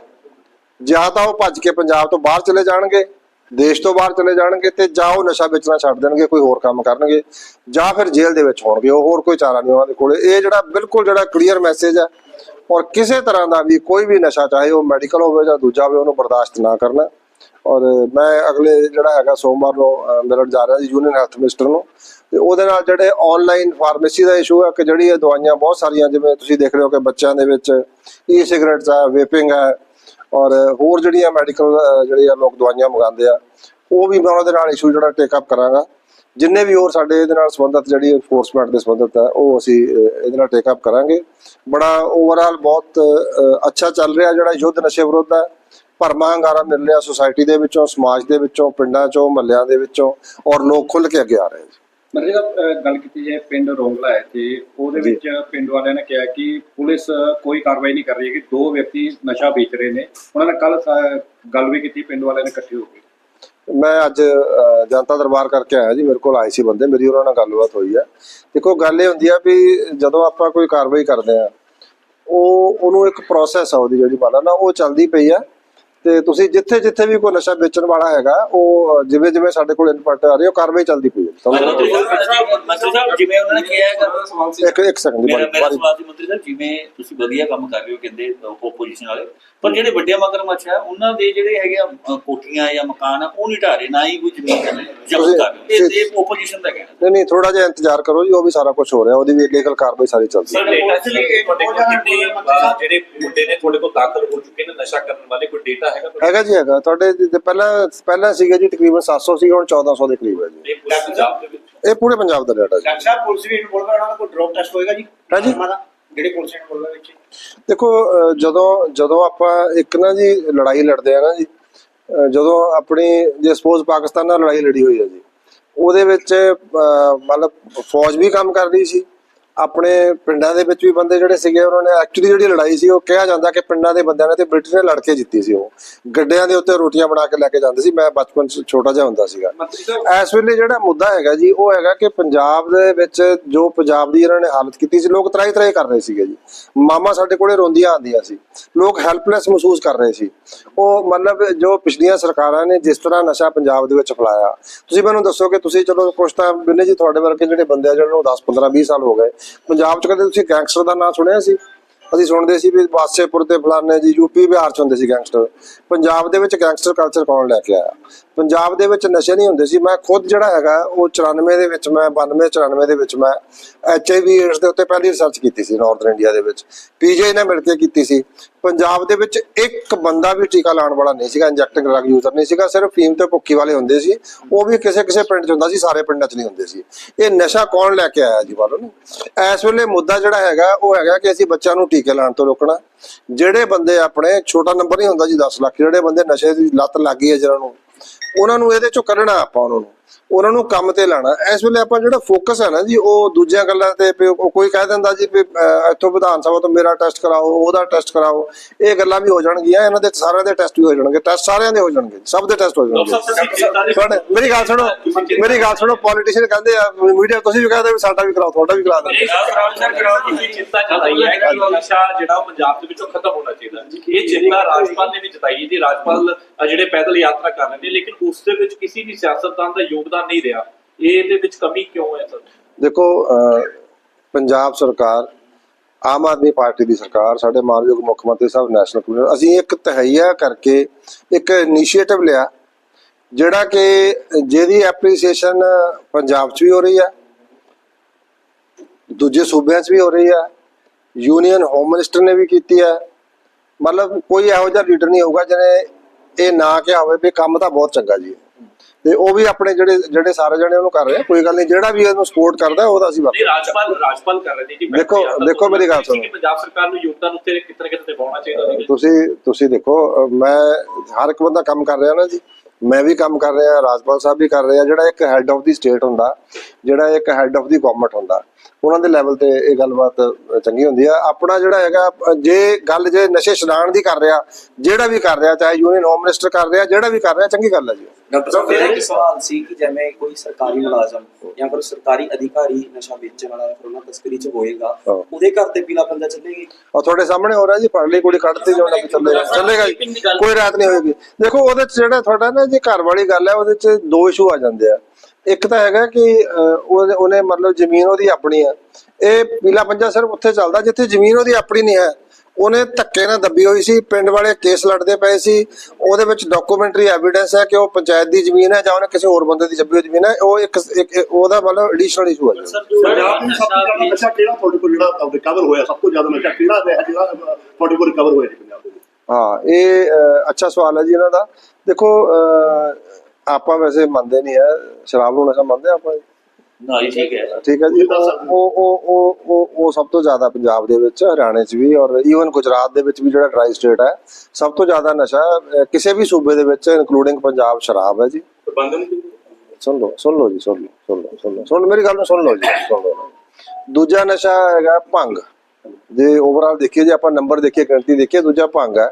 ਜਾਂ ਤਾਂ ਉਹ ਭੱਜ ਕੇ ਪੰਜਾਬ ਤੋਂ ਬਾਹਰ ਚਲੇ ਜਾਣਗੇ ਦੇਸ਼ ਤੋਂ ਬਾਹਰ ਚਲੇ ਜਾਣਗੇ ਤੇ ਜਾਂ ਉਹ ਨਸ਼ਾ ਵੇਚਣਾ ਛੱਡ ਦੇਣਗੇ ਕੋਈ ਹੋਰ ਕੰਮ ਕਰਨਗੇ ਜਾਂ ਫਿਰ ਜੇਲ੍ਹ ਦੇ ਵਿੱਚ ਹੋਣਗੇ ਉਹ ਹੋਰ ਕੋਈ ਚਾਰਾ ਨਹੀਂ ਉਹਨਾਂ ਦੇ ਕੋਲੇ। ਇਹ ਜਿਹੜਾ ਬਿਲਕੁਲ ਜਿਹੜਾ ਕਲੀਅਰ ਮੈਸੇਜ ਹੈ ਔਰ ਕਿਸੇ ਤਰ੍ਹਾਂ ਦਾ ਵੀ ਕੋਈ ਵੀ ਨਸ਼ਾ ਚਾਹੇ ਉਹ ਮੈਡੀਕਲ ਹੋਵੇ ਜਾਂ ਦੂਜਾ ਹੋਵੇ ਉਹਨੂੰ ਬਰਦਾਸ਼ਤ ਨਾ ਕਰਨਾ। ਔਰ ਮੈਂ ਅਗਲੇ ਜਿਹੜਾ ਹੈਗਾ ਸੋਮਵਾਰ ਨੂੰ ਅਹ, ਮਿਲਣ ਜਾ ਰਿਹਾ ਜੀ ਯੂਨੀਅਨ ਹੈਲਥ ਮਿਨਿਸਟਰ ਨੂੰ। ਤੇ ਉਹਦੇ ਨਾਲ ਜਿਹੜੇ ਆਨਲਾਈਨ ਫਾਰਮੇਸੀ ਦਾ ਇਸ਼ੂ ਹੈ ਕਿ ਜਿਹੜੀ ਇਹ ਦਵਾਈਆਂ ਬਹੁਤ ਸਾਰੀਆਂ ਜਿਵੇਂ ਤੁਸੀਂ ਦੇਖ ਰਹੇ ਹੋ ਕਿ ਬੱਚਿਆਂ ਦੇ ਵਿੱਚ ਈ ਸਿਗਰਟਸ ਹੈ ਵੇਪਿੰਗ ਹੈ ਔਰ ਹੋਰ ਜਿਹੜੀਆਂ ਮੈਡੀਕਲ ਜਿਹੜੀਆਂ ਲੋਕ ਦਵਾਈਆਂ ਮੰਗਾਉਂਦੇ ਆ, ਉਹ ਵੀ ਮੈਂ ਉਹਨਾਂ ਦੇ ਨਾਲ ਇਸ਼ੂ ਜਿਹੜਾ ਟੇਕ ਅਪ ਕਰਾਂਗਾ। ਜਿੰਨੇ ਵੀ ਹੋਰ ਸਾਡੇ ਇਹਦੇ ਨਾਲ ਸੰਬੰਧਤ ਜਿਹੜੀ ਇਨਫੋਰਸਮੈਂਟ ਦੇ ਸੰਬੰਧਤ ਹੈ, ਉਹ ਅਸੀਂ ਇਹਦੇ ਨਾਲ ਟੇਕ ਅਪ ਕਰਾਂਗੇ। ਬੜਾ ਓਵਰਆਲ ਬਹੁਤ ਅੱਛਾ ਚੱਲ ਰਿਹਾ ਜਿਹੜਾ ਯੁੱਧ ਨਸ਼ੇ ਵਿਰੁੱਧ ਹੈ। ਭਰਮਾ ਹੰਗਾਰਾ ਮਿਲ ਰਿਹਾ ਸੁਸਾਇਟੀ ਦੇ ਵਿੱਚੋਂ, ਸਮਾਜ ਦੇ ਵਿੱਚੋਂ, ਪਿੰਡਾਂ ਚੋਂ, ਮਹੱਲਿਆਂ ਦੇ ਵਿੱਚੋਂ, ਔਰ ਲੋਕ ਖੁੱਲ ਕੇ ਅੱਗੇ ਆ ਰਹੇ ਜੀ ਮਤਲਬ ਜਿਹੜਾ ਗੱਲ ਕੀਤੀ ਜਾਏ ਪਿੰਡ ਰੋਂਗਲਾ ਹੈ ਤੇ ਉਹਦੇ। ਵਿੱਚ ਪਿੰਡ ਵਾਲਿਆਂ ਨੇ ਕਿਹਾ ਕਿ ਪੁਲਿਸ ਕੋਈ ਕਾਰਵਾਈ ਨਹੀਂ ਕਰ ਰਹੀ ਹੈ ਕਿ ਦੋ ਵਿਅਕਤੀ ਨਸ਼ਾ ਵੇਚ ਰਹੇ ਨੇ। ਉਹਨਾਂ ਨੇ ਕੱਲ ਗੱਲ ਵੀ ਕੀਤੀ ਪਿੰਡ ਵਾਲਿਆਂ ਨੇ ਇਕੱਠੇ ਹੋ ਕੇ। ਮੈਂ ਅੱਜ ਜਨਤਾ ਦਰਬਾਰ ਕਰਕੇ ਆਇਆ ਜੀ ਮੇਰੇ ਕੋਲ ਆਏ ਸੀ ਬੰਦੇ ਮੇਰੀ ਉਹਨਾਂ ਨਾਲ ਗੱਲਬਾਤ ਹੋਈ ਹੈ। ਦੇਖੋ ਗੱਲ ਇਹ ਹੁੰਦੀ ਆ ਵੀ ਜਦੋਂ ਆਪਾਂ ਕੋਈ ਕਾਰਵਾਈ ਕਰਦੇ ਆ ਉਹ ਉਹਨੂੰ ਇੱਕ ਪ੍ਰੋਸੈਸ ਆ ਉਹਦੀ ਜਿਹੜੀ ਮਾਲਾ ਨਾ ਉਹ ਚੱਲਦੀ ਪਈ ਆ। ਤੇ ਤੁਸੀਂ ਜਿੱਥੇ ਜਿੱਥੇ ਵੀ ਕੋਈ ਨਸ਼ਾ ਵੇਚਣ ਵਾਲਾ ਹੈਗਾ ਉਹ ਜਿਵੇਂ ਜਿਵੇਂ ਸਾਡੇ ਕੋਲ ਇਨਪੁਟ ਆ ਰਹੀ ਉਹ ਕਾਰਵਾਈ ਚੱਲਦੀ ਪਈ ਹੈ। ਮੰਤਰੀ ਸਮਝੋ? ਸਾਹਿਬ ਮੰਤਰੀ ਸਾਹਿਬ ਜਿਵੇਂ ਉਹਨਾਂ ਨੇ ਕਿਹਾ ਹੈਗਾ ਇੱਕ ਇੱਕ ਸੈਕਿੰਡ ਦੀ ਮੇਰਾ ਮੇਰਾ ਬਾਰੀ। ਸਵਾਲ ਸੀ ਮੰਤਰੀ ਸਾਹਿਬ ਜਿਵੇਂ ਤੁਸੀਂ ਵਧੀਆ ਕੰਮ ਕਰ ਰਹੇ ਹੋ ਕਹਿੰਦੇ ਓਪੋਜੀਸ਼ਨ ਵਾਲੇ ਪਰ ਜਿਹੜੇ ਵੱਡੇ ਮਗਰਮੱਛ ਆ ਉਹਨਾਂ ਦੇ ਜਿਹੜੇ ਹੈਗੇ ਆ ਅ, ਕੋਠੀਆਂ ਜਾਂ ਮਕਾਨ ਆ ਉਹ ਨਹੀਂ ਢਾਰੇ ਨਾ ਹੀ ਕੋਈ ਜ਼ਮੀਨ ਜ਼ਬਤ ਤੁਸੀਂ- ਕਰ ਰਹੇ ਇਹ ਤੇ ਓਪੋਜੀਸ਼ਨ ਦਾ ਕਹਿਣਾ। ਨਹੀਂ ਨਹੀਂ ਥੋੜਾ ਜਿਹਾ ਇੰਤਜ਼ਾਰ ਕਰੋ ਜੀ ਉਹ ਵੀ ਸਾਰਾ ਕੁਝ ਹੋ ਰਿਹਾ ਉਹਦੀ ਵੀ ਲੀਗਲ ਕਾਰਵਾਈ ਸਾਰੀ ਚੱਲਦੀ ਹੈ। ਸਰ ਡੇਟਾ ਚ ਤੁਹਾਡੇ ਕੋਲ ਕਿੰਨੇ ਅਹ, ਜਿਹੜੇ ਮੁੰਡੇ ਨੇ ਤੁਹਾਡੇ ਕੋਲ ਦਾਖਲ ਹੋ ਚੁੱਕੇ ਨੇ ਨਸ਼ਾ ਕਰਨ ਵਾਲੇ ਕੋਈ ਡੇਟਾ ਹੈਗਾ ਜੀ ਹੈਗਾ। ਤੁਹਾਡੇ ਤੇ ਪਹਿਲਾਂ ਪਹਿਲਾਂ ਸੀਗਾ ਜੀ ਤਕਰੀਬਨ 700 ਸੀ ਹੁਣ 1400 ਦੇ ਕਰੀਬ ਹੈ ਜੀ। ਇਹ ਪੂਰੇ ਪੰਜਾਬ ਦੇ ਡਾਟਾ ਜੀ। ਡਾਕਟਰ ਸਾਹਿਬ ਪੁਲਿਸ ਵੀ ਇਨਵੋਲਵ ਹੈ ਉਹਨਾਂ ਦਾ ਕੋਈ ਡਰੋਪ ਟੈਸਟ ਹੋਏਗਾ ਜੀ? ਹੈ ਜੀ। ਉਹਨਾਂ ਦਾ ਜਿਹੜੇ ਪੁਲਿਸ ਇਨਵੋਲਵ ਹੈ ਵਿੱਚ? ਦੇਖੋ ਜਦੋਂ ਜਦੋਂ ਆਪਾਂ ਇੱਕ ਨਾ ਜੀ ਲੜਾਈ ਲੜਦੇ ਆ ਨਾ ਜੀ ਜਦੋਂ ਆਪਣੀ ਜੇ ਸਪੋਜ਼ ਪਾਕਿਸਤਾਨ ਨਾਲ ਲੜਾਈ ਲੜੀ ਹੋਈ ਹੈ ਜੀ ਉਹਦੇ ਵਿੱਚ ਮਤਲਬ ਫੌਜ ਵੀ ਕੰਮ ਕਰ ਰਹੀ ਸੀ ਆਪਣੇ ਪਿੰਡਾਂ ਦੇ ਵਿੱਚ ਵੀ ਬੰਦੇ ਜਿਹੜੇ ਸੀਗੇ, ਉਹਨਾਂ ਨੇ ਐਕਚੁਅਲੀ ਜਿਹੜੀ ਲੜਾਈ ਸੀ, ਉਹ ਕਿਹਾ ਜਾਂਦਾ ਕਿ ਪਿੰਡਾਂ ਦੇ ਬੰਦਿਆਂ ਨੇ ਤੇ ਬ੍ਰਿਟਿਸ਼ ਨੇ ਲੜ ਕੇ ਜਿੱਤੀ ਸੀ ਉਹ। ਗੱਡਿਆਂ ਦੇ ਉੱਤੇ ਰੋਟੀਆਂ ਬਣਾ ਕੇ ਲੈ ਕੇ ਜਾਂਦੇ ਸੀ। ਮੈਂ ਬਚਪਨ ਚ ਛੋਟਾ ਜਿਹਾ ਹੁੰਦਾ ਸੀਗਾ। ਇਸ ਵੇਲੇ ਜਿਹੜਾ ਮੁੱਦਾ ਹੈਗਾ ਜੀ, ਉਹ ਹੈਗਾ ਕਿ ਪੰਜਾਬ ਦੇ ਵਿੱਚ ਜੋ ਪੰਜਾਬ ਦੀ ਇਹਨਾਂ ਨੇ ਹਾਲਤ ਕੀਤੀ ਸੀ, ਲੋਕ ਤਰਾਈ ਤਰਾਈ ਕਰ ਰਹੇ ਸੀਗੇ ਜੀ। ਮਾਮਾ ਸਾਡੇ ਕੋਲੇ ਰੋਂਦੀਆਂ ਆਉਂਦੀਆਂ ਸੀ। ਲੋਕ ਹੈਲਪਲੈਸ ਮਹਿਸੂਸ ਕਰ ਰਹੇ ਸੀ। ਉਹ ਮਤਲਬ ਜੋ ਪਿਛਲੀਆਂ ਸਰਕਾਰਾਂ ਨੇ ਜਿਸ ਤਰ੍ਹਾਂ ਨਸ਼ਾ ਪੰਜਾਬ ਦੇ ਵਿੱਚ ਫੈਲਾਇਆ। ਤੁਸੀਂ ਮੈਨੂੰ ਦੱਸੋ ਕਿ ਤੁਸੀਂ ਚਲੋ ਕੁਛ ਤਾਂ, ਬਿੰਨੇ ਜੀ ਤੁਹਾਡੇ ਵਰਗੇ ਜਿਹੜੇ ਬੰਦੇ ਆ, ਜਿਹਨਾਂ ਨੂੰ 10 15 20 ਸਾਲ ਹੋ ਗਏ ਪੰਜਾਬ 'ਚ ਕਦੇ ਤੁਸੀਂ ਗੈਂਗਸਟਰ ਦਾ ਨਾਮ ਸੁਣਿਆ ਸੀ? ਅਸੀਂ ਸੁਣਦੇ ਸੀ ਵੀ ਬਾਦਸ਼ਾਹਪੁਰ ਤੇ ਫਲਾਣੇ ਜੀ ਯੂਪੀ ਬਿਹਾਰ ਚ ਹੁੰਦੇ ਸੀ ਗੈਂਗਸਟਰ। ਪੰਜਾਬ ਦੇ ਵਿੱਚ ਗੈਂਗਸਟਰ ਕਲਚਰ ਕੌਣ ਲੈ ਕੇ ਆਇਆ? ਪੰਜਾਬ ਦੇ ਵਿੱਚ ਨਸ਼ੇ ਨਹੀਂ ਹੁੰਦੇ ਸੀ। ਮੈਂ ਖੁਦ ਜਿਹੜਾ ਹੈਗਾ, ਉਹ 94 ਦੇ ਵਿੱਚ ਮੈਂ 92 94 ਦੇ ਵਿੱਚ ਮੈਂ ਐਚਆਈਵੀ ਏਡਸ ਦੇ ਉੱਤੇ ਪਹਿਲੀ ਰਿਸਰਚ ਕੀਤੀ ਸੀ ਨਾਰਥਰਨ ਇੰਡੀਆ ਦੇ ਵਿੱਚ। ਪੀਜੇ ਨੇ ਮਿਲ ਕੇ ਕੀਤੀ ਸੀ। ਪੰਜਾਬ ਦੇ ਵਿੱਚ ਇੱਕ ਬੰਦਾ ਵੀ ਟੀਕਾ ਲਾਉਣ ਵਾਲਾ ਨਹੀਂ ਸੀਗਾ ਇੰਜੈਕਟਿੰਗ ਡਰਗ ਯੂਜ਼ਰ ਨਹੀਂ ਸੀਗਾ, ਸਿਰਫ ਫੀਮ ਤੇ ਭੁੱਕੀ ਵਾਲੇ ਹੁੰਦੇ ਸੀ। ਉਹ ਵੀ ਕਿਸੇ ਕਿਸੇ ਪਿੰਡ 'ਚ ਹੁੰਦਾ ਸੀ, ਸਾਰੇ ਪਿੰਡਾਂ 'ਚ ਨਹੀਂ ਹੁੰਦੇ ਸੀ। ਇਹ ਨਸ਼ਾ ਕੌਣ ਲੈ ਕੇ ਆਇਆ ਜੀ ਬਾਲੋ ਨੂੰ ਇਸ ਵੇਲੇ ਮੁੱਦਾ ਜਿਹੜਾ ਹੈਗਾ, ਉਹ ਹੈਗਾ ਕਿ ਅਸੀਂ ਬੱਚਿਆਂ ਨੂੰ ਟੀਕੇ ਲਾਉਣ ਤੋਂ ਰੋਕਣਾ। ਜਿਹੜੇ ਬੰਦੇ ਆਪਣੇ, ਛੋਟਾ ਨੰਬਰ ਨਹੀਂ ਹੁੰਦਾ ਜੀ 10 ਲੱਖ, ਜਿਹੜੇ ਬੰਦੇ ਨਸ਼ੇ ਦੀ ਲੱਤ ਲੱਗ ਗਈ ਹੈ ਜਿਹਨਾਂ ਨੂੰ, ਉਹਨਾਂ ਨੂੰ ਇਹਦੇ ਚੋਂ ਕੱਢਣਾ ਆਪਾਂ ਉਹਨਾਂ ਨੂੰ। ਉਹਨਾਂ ਨੂੰ ਕੰਮ ਤੇ ਲਾਣਾ। ਇਸ ਵੇਲੇ ਆਪਾਂ ਜਿਹੜਾ ਫੋਕਸ ਹੈ ਨਾ ਜੀ ਉਹ ਦੂਜੀਆਂ ਗੱਲਾਂ ਤੇ ਕੋਈ ਕਹਿ ਦਿੰਦਾ ਜੀ ਵੀ ਇੱਥੋਂ ਵਿਧਾਨ ਸਭਾ ਤੋਂ ਮੇਰਾ ਟੈਸਟ ਕਰਾਓ ਉਹਦਾ ਟੈਸਟ ਕਰਾਓ। ਇਹ ਗੱਲਾਂ ਵੀ ਹੋ ਜਾਣਗੀਆਂ ਇਹਨਾਂ ਦੇ ਸਾਰਿਆਂ ਦੇ ਟੈਸਟ ਵੀ ਹੋ ਜਾਣਗੇ। ਟੈਸਟ ਸਾਰਿਆਂ ਦੇ ਹੋ ਜਾਣਗੇ ਸਭ ਦੇ ਟੈਸਟ ਹੋ ਜਾਣਗੇ। ਮੇਰੀ ਗੱਲ ਸੁਣੋ ਮੇਰੀ ਗੱਲ ਸੁਣੋ ਪੋਲੀਟੀਸ਼ੀਅਨ ਕਹਿੰਦੇ ਆ ਮੀਡੀਆ ਤੁਸੀਂ ਵੀ ਕਹਿੰਦੇ ਸਾਡਾ ਵੀ ਕਰਾਓ ਤੁਹਾਡਾ ਵੀ ਕਰਾ ਦਿੰਦੇ ਤੁਸੀਂ ਚਿੰਤਾ ਜਤਾਈ ਹੈ ਕਿ ਨਸ਼ਾ ਜਿਹੜਾ ਪੰਜਾਬ ਦੇ ਵਿੱਚੋਂ ਖਤਮ ਹੋਣਾ ਚਾਹੀਦਾ ਇਹ ਚਿੰਤਾ ਰਾਜਪਾਲ ਨੇ ਵੀ ਜਤਾਈ ਜੀ। ਰਾਜਪਾਲ ਜਿਹੜੇ ਪੈਦਲ ਯਾਤਰਾ ਕਰ ਰਹੇ ਨੇ ਲੇਕਿਨ ਉਸ ਦੇ ਵਿੱਚ ਕਿਸੇ ਵੀ ਸਿਆਸਤਦਾਨ ਦਾ ਯੋਗਦਾਨ ਨਹੀਂ ਰਿਹਾ। ਇਹਦੇ ਵਿੱਚ ਕਮੀ ਕਿਉਂ ਹੈ ਸਰ? ਦੇਖੋ ਪੰਜਾਬ ਸਰਕਾਰ, ਆਮ ਆਦਮੀ ਪਾਰਟੀ ਦੀ ਸਰਕਾਰ, ਸਾਡੇ ਮਾਨਯੋਗ ਮੁੱਖ ਮੰਤਰੀ ਸਾਹਿਬ, ਨੈਸ਼ਨਲ ਕਮਿਸ਼ਨ, ਅਸੀਂ ਇੱਕ ਤਹਈਆ ਕਰਕੇ ਇੱਕ ਇਨੀਸ਼ੀਏਟਿਵ ਲਿਆ, ਜਿਹੜਾ ਕਿ ਜਿਹਦੀ ਐਪਰੀਸੀਏਸ਼ਨ ਪੰਜਾਬ 'ਚ ਵੀ ਹੋ ਰਹੀ ਹੈ ਦੂਜੇ ਸੂਬਿਆਂ 'ਚ ਵੀ ਹੋ ਰਹੀ ਹੈ ਯੂਨੀਅਨ ਹੋਮ ਮਿਨਿਸਟਰ ਨੇ ਵੀ ਕੀਤੀ ਹੈ ਮਤਲਬ ਕੋਈ ਇਹੋ ਜਿਹਾ ਲੀਡਰ ਨਹੀਂ ਹੋਊਗਾ ਜਿਹਨੇ ਇਹ ਨਾ ਕਿਹਾ ਹੋਵੇ ਵੀ ਕੰਮ ਤਾਂ ਬਹੁਤ ਚੰਗਾ ਜੀ। ਤੇ ਉਹ ਵੀ ਆਪਣੇ ਜਿਹੜੇ ਜਿਹੜੇ ਸਾਰੇ ਜਣੇ ਉਹਨੂੰ ਕਰ ਰਹੇ ਆ ਕੋਈ ਗੱਲ ਨਹੀਂ ਜਿਹੜਾ ਵੀ ਇਹਨੂੰ ਸਪੋਰਟ ਕਰਦਾ ਉਹਦਾ ਅਸੀਂ ਵਰਤ ਰਾਜਪਾਲ ਰਾਜਪਾਲ ਕਰ ਰਹੇ ਜੀ ਦੇਖੋ-। ਦੇਖੋ ਮੇਰੀ ਗੱਲ ਸੁਣੋ। ਪੰਜਾਬ ਸਰਕਾਰ ਨੂੰ ਯੋਗਦਾਨ ਉੱਤੇ ਕਿਤਨੇ ਕਿਤੇ ਪਾਉਣਾ ਚਾਹੀਦਾ ਤੁਸੀਂ ਤੁਸੀਂ ਦੇਖੋ ਮੈਂ ਹਰ ਇੱਕ ਬੰਦਾ ਕੰਮ ਕਰ ਰਿਹਾ ਨਾ ਜੀ ਮੈਂ ਵੀ ਕੰਮ ਕਰ ਰਿਹਾ ਰਾਜਪਾਲ ਸਾਹਿਬ ਵੀ ਕਰ ਰਹੇ ਜਿਹੜਾ ਇੱਕ ਹੈੱਡ ਆਫ ਦੀ ਸਟੇਟ ਹੁੰਦਾ ਜਿਹੜਾ ਇੱਕ ਹੈੱਡ ਆਫ ਦੀ ਗਵਰਨਮੈਂਟ ਹੁੰਦਾ ਉਹਨਾਂ ਦੇ ਲੈਵਲ ਤੇ ਇਹ ਗੱਲਬਾਤ ਚੰਗੀ ਹੁੰਦੀ ਆ ਆਪਣਾ ਜਿਹੜਾ ਹੈਗਾ ਜੇ ਗੱਲ ਜੇ ਨਸ਼ੇ ਛਡਾਣ ਦੀ ਕਰ ਰਿਹਾ ਜਿਹੜਾ ਵੀ ਕਰ ਰਿਹਾ ਚਾਹੇ ਯੂਨੀਅਨ ਹੋਮ ਮਿਨਿਸਟਰ ਕਰ ਰਿਹਾ ਜਿਹੜਾ ਵੀ ਕਰ ਰਿਹਾ ਚੰਗੀ ਗੱਲ ਹੈ ਜੀ ਡਾਕਟਰ ਸਾਹਿਬ ਮੇਰਾ ਇੱਕ ਸਵਾਲ ਸੀ ਕਿ ਜਿਵੇਂ ਕੋਈ ਸਰਕਾਰੀ ਮੁਲਾਜ਼ਮ ਜਾਂ ਫਿਰ ਸਰਕਾਰੀ ਅਧਿਕਾਰੀ ਨਸ਼ਾ ਵੇਚਣ ਵਾਲਾ ਜਾਂ ਫਿਰ ਉਹਨਾਂ ਤਸਕਰੀ ਚ ਹੋਏਗਾ। ਉਹਦੇ ਘਰ ਤੇ ਪੀਲਾ ਪੰਜਾ ਚੱਲੇਗੀ? ਔਰ ਤੁਹਾਡੇ ਸਾਹਮਣੇ ਹੋ ਰਿਹਾ ਜੀ ਫੜ ਲਈ ਕੁੜੀ ਕੱਢਤੀ ਜੋ ਨਾ ਚੱਲੇਗਾ ਚੱਲੇਗਾ ਜੀ। ਕੋਈ ਰਾਤ ਨਹੀਂ ਹੋਏਗੀ। ਦੇਖੋ ਉਹਦੇ ਚ ਜਿਹੜਾ ਤੁਹਾਡਾ ਨਾ ਜੇ ਘਰ ਵਾਲੀ ਗੱਲ ਹੈ ਉਹਦੇ ਚ ਦੋ ਇਸ਼ੂ ਆ ਜਾਂਦੇ ਆ। ਇੱਕ ਤਾਂ ਹੈਗਾ ਕਿ ਉਹਨੇ ਮਤਲਬ ਜ਼ਮੀਨ ਉਹਦੀ ਆਪਣੀ ਹੈ ਇਹ ਪੀਲਾ ਪੰਜਾ ਸਿਰਫ ਉੱਥੇ ਚੱਲਦਾ ਜਿੱਥੇ ਜ਼ਮੀਨ ਉਹਦੀ ਆਪਣੀ ਨਹੀਂ ਹੈ। ਉਹਨੇ ਧੱਕੇ ਨਾਲ ਦੱਬੀ ਹੋਈ ਸੀ ਪਿੰਡ ਵਾਲੇ ਕੇਸ ਲੜਦੇ ਪਏ ਸੀ ਉਹਦੇ ਵਿੱਚ ਡਾਕੂਮੈਂਟਰੀ ਐਵੀਡੈਂਸ ਹੈ ਕਿ ਉਹ ਪੰਚਾਇਤ ਦੀ ਜ਼ਮੀਨ ਹੈ ਜਾਂ ਉਹਨੇ ਕਿਸੇ ਹੋਰ ਬੰਦੇ ਦੀ ਦੱਬੀ ਹੋਈ ਜ਼ਮੀਨ ਹੈ ਉਹ ਇੱਕ ਇੱਕ- ਉਹਦਾ ਮਤਲਬ ਐਡੀਸ਼ਨਲ ਇਸ਼ੂ ਹੈ। ਜੀ। ਪੰਜਾਬ ਵਿੱਚ ਸਭ ਤੋਂ ਜ਼ਿਆਦਾ ਨਸ਼ਾ ਕਿਹੜਾ ਤੁਹਾਡੇ ਕੋਲ ਜਿਹੜਾ ਰਿਕਵਰ ਹੋਇਆ ਸਭ ਤੋਂ ਜ਼ਿਆਦਾ ਨਸ਼ਾ ਕਿਹੜਾ ਹੈ ਜਿਹੜਾ ਤੁਹਾਡੇ ਕੋਲ ਰਿਕਵਰ ਹੋਇਆ ਜੀ ਪੰਜਾਬ ਦੇ ਵਿੱਚ? ਹਾਂ ਇਹ ਅੱਛਾ ਸਵਾਲ ਹੈ ਜੀ ਇਹਨਾਂ ਦਾ। ਦੇਖੋ ਆਪਾਂ ਵੈਸੇ ਮੰਨਦੇ ਨਹੀਂ ਹੈ ਸ਼ਰਾਬ ਨੂੰ ਨਸ਼ਾ ਮੰਨਦੇ ਆਪਾਂ। ਨਾ ਹੀ ਠੀਕ ਹੈ। ਠੀਕ ਹੈ ਜੀ। ਉਹ ਉਹ ਉਹ ਉਹ ਉਹ ਸਭ ਤੋਂ ਜ਼ਿਆਦਾ ਪੰਜਾਬ ਦੇ ਵਿੱਚ ਹਰਿਆਣੇ 'ਚ ਵੀ ਔਰ ਈਵਨ ਗੁਜਰਾਤ ਦੇ ਵਿੱਚ ਵੀ ਜਿਹੜਾ ਡਰਾਈ ਸਟੇਟ ਹੈ ਸਭ ਤੋਂ ਜ਼ਿਆਦਾ ਨਸ਼ਾ ਕਿਸੇ ਵੀ ਸੂਬੇ ਦੇ ਵਿੱਚ ਇਨਕਲੂਡਿੰਗ ਪੰਜਾਬ ਸ਼ਰਾਬ ਹੈ ਜੀ। ਸੁਣ ਲਓ ਸੁਣ ਲਓ ਜੀ ਸੁਣ ਲਓ ਸੁਣ ਲਓ। ਸੁਣ ਲਓ ਮੇਰੀ ਗੱਲ ਨੂੰ ਸੁਣ ਲਓ ਜੀ ਸੁਣ ਲਓ। ਦੂਜਾ ਨਸ਼ਾ ਹੈਗਾ ਭੰਗ। ਜੇ ਓਵਰਆਲ ਦੇਖੀਏ, ਜੇ ਆਪਾਂ ਨੰਬਰ ਦੇਖੀਏ, ਗਿਣਤੀ ਦੇਖੀਏ, ਦੂਜਾ ਭੰਗ ਹੈ।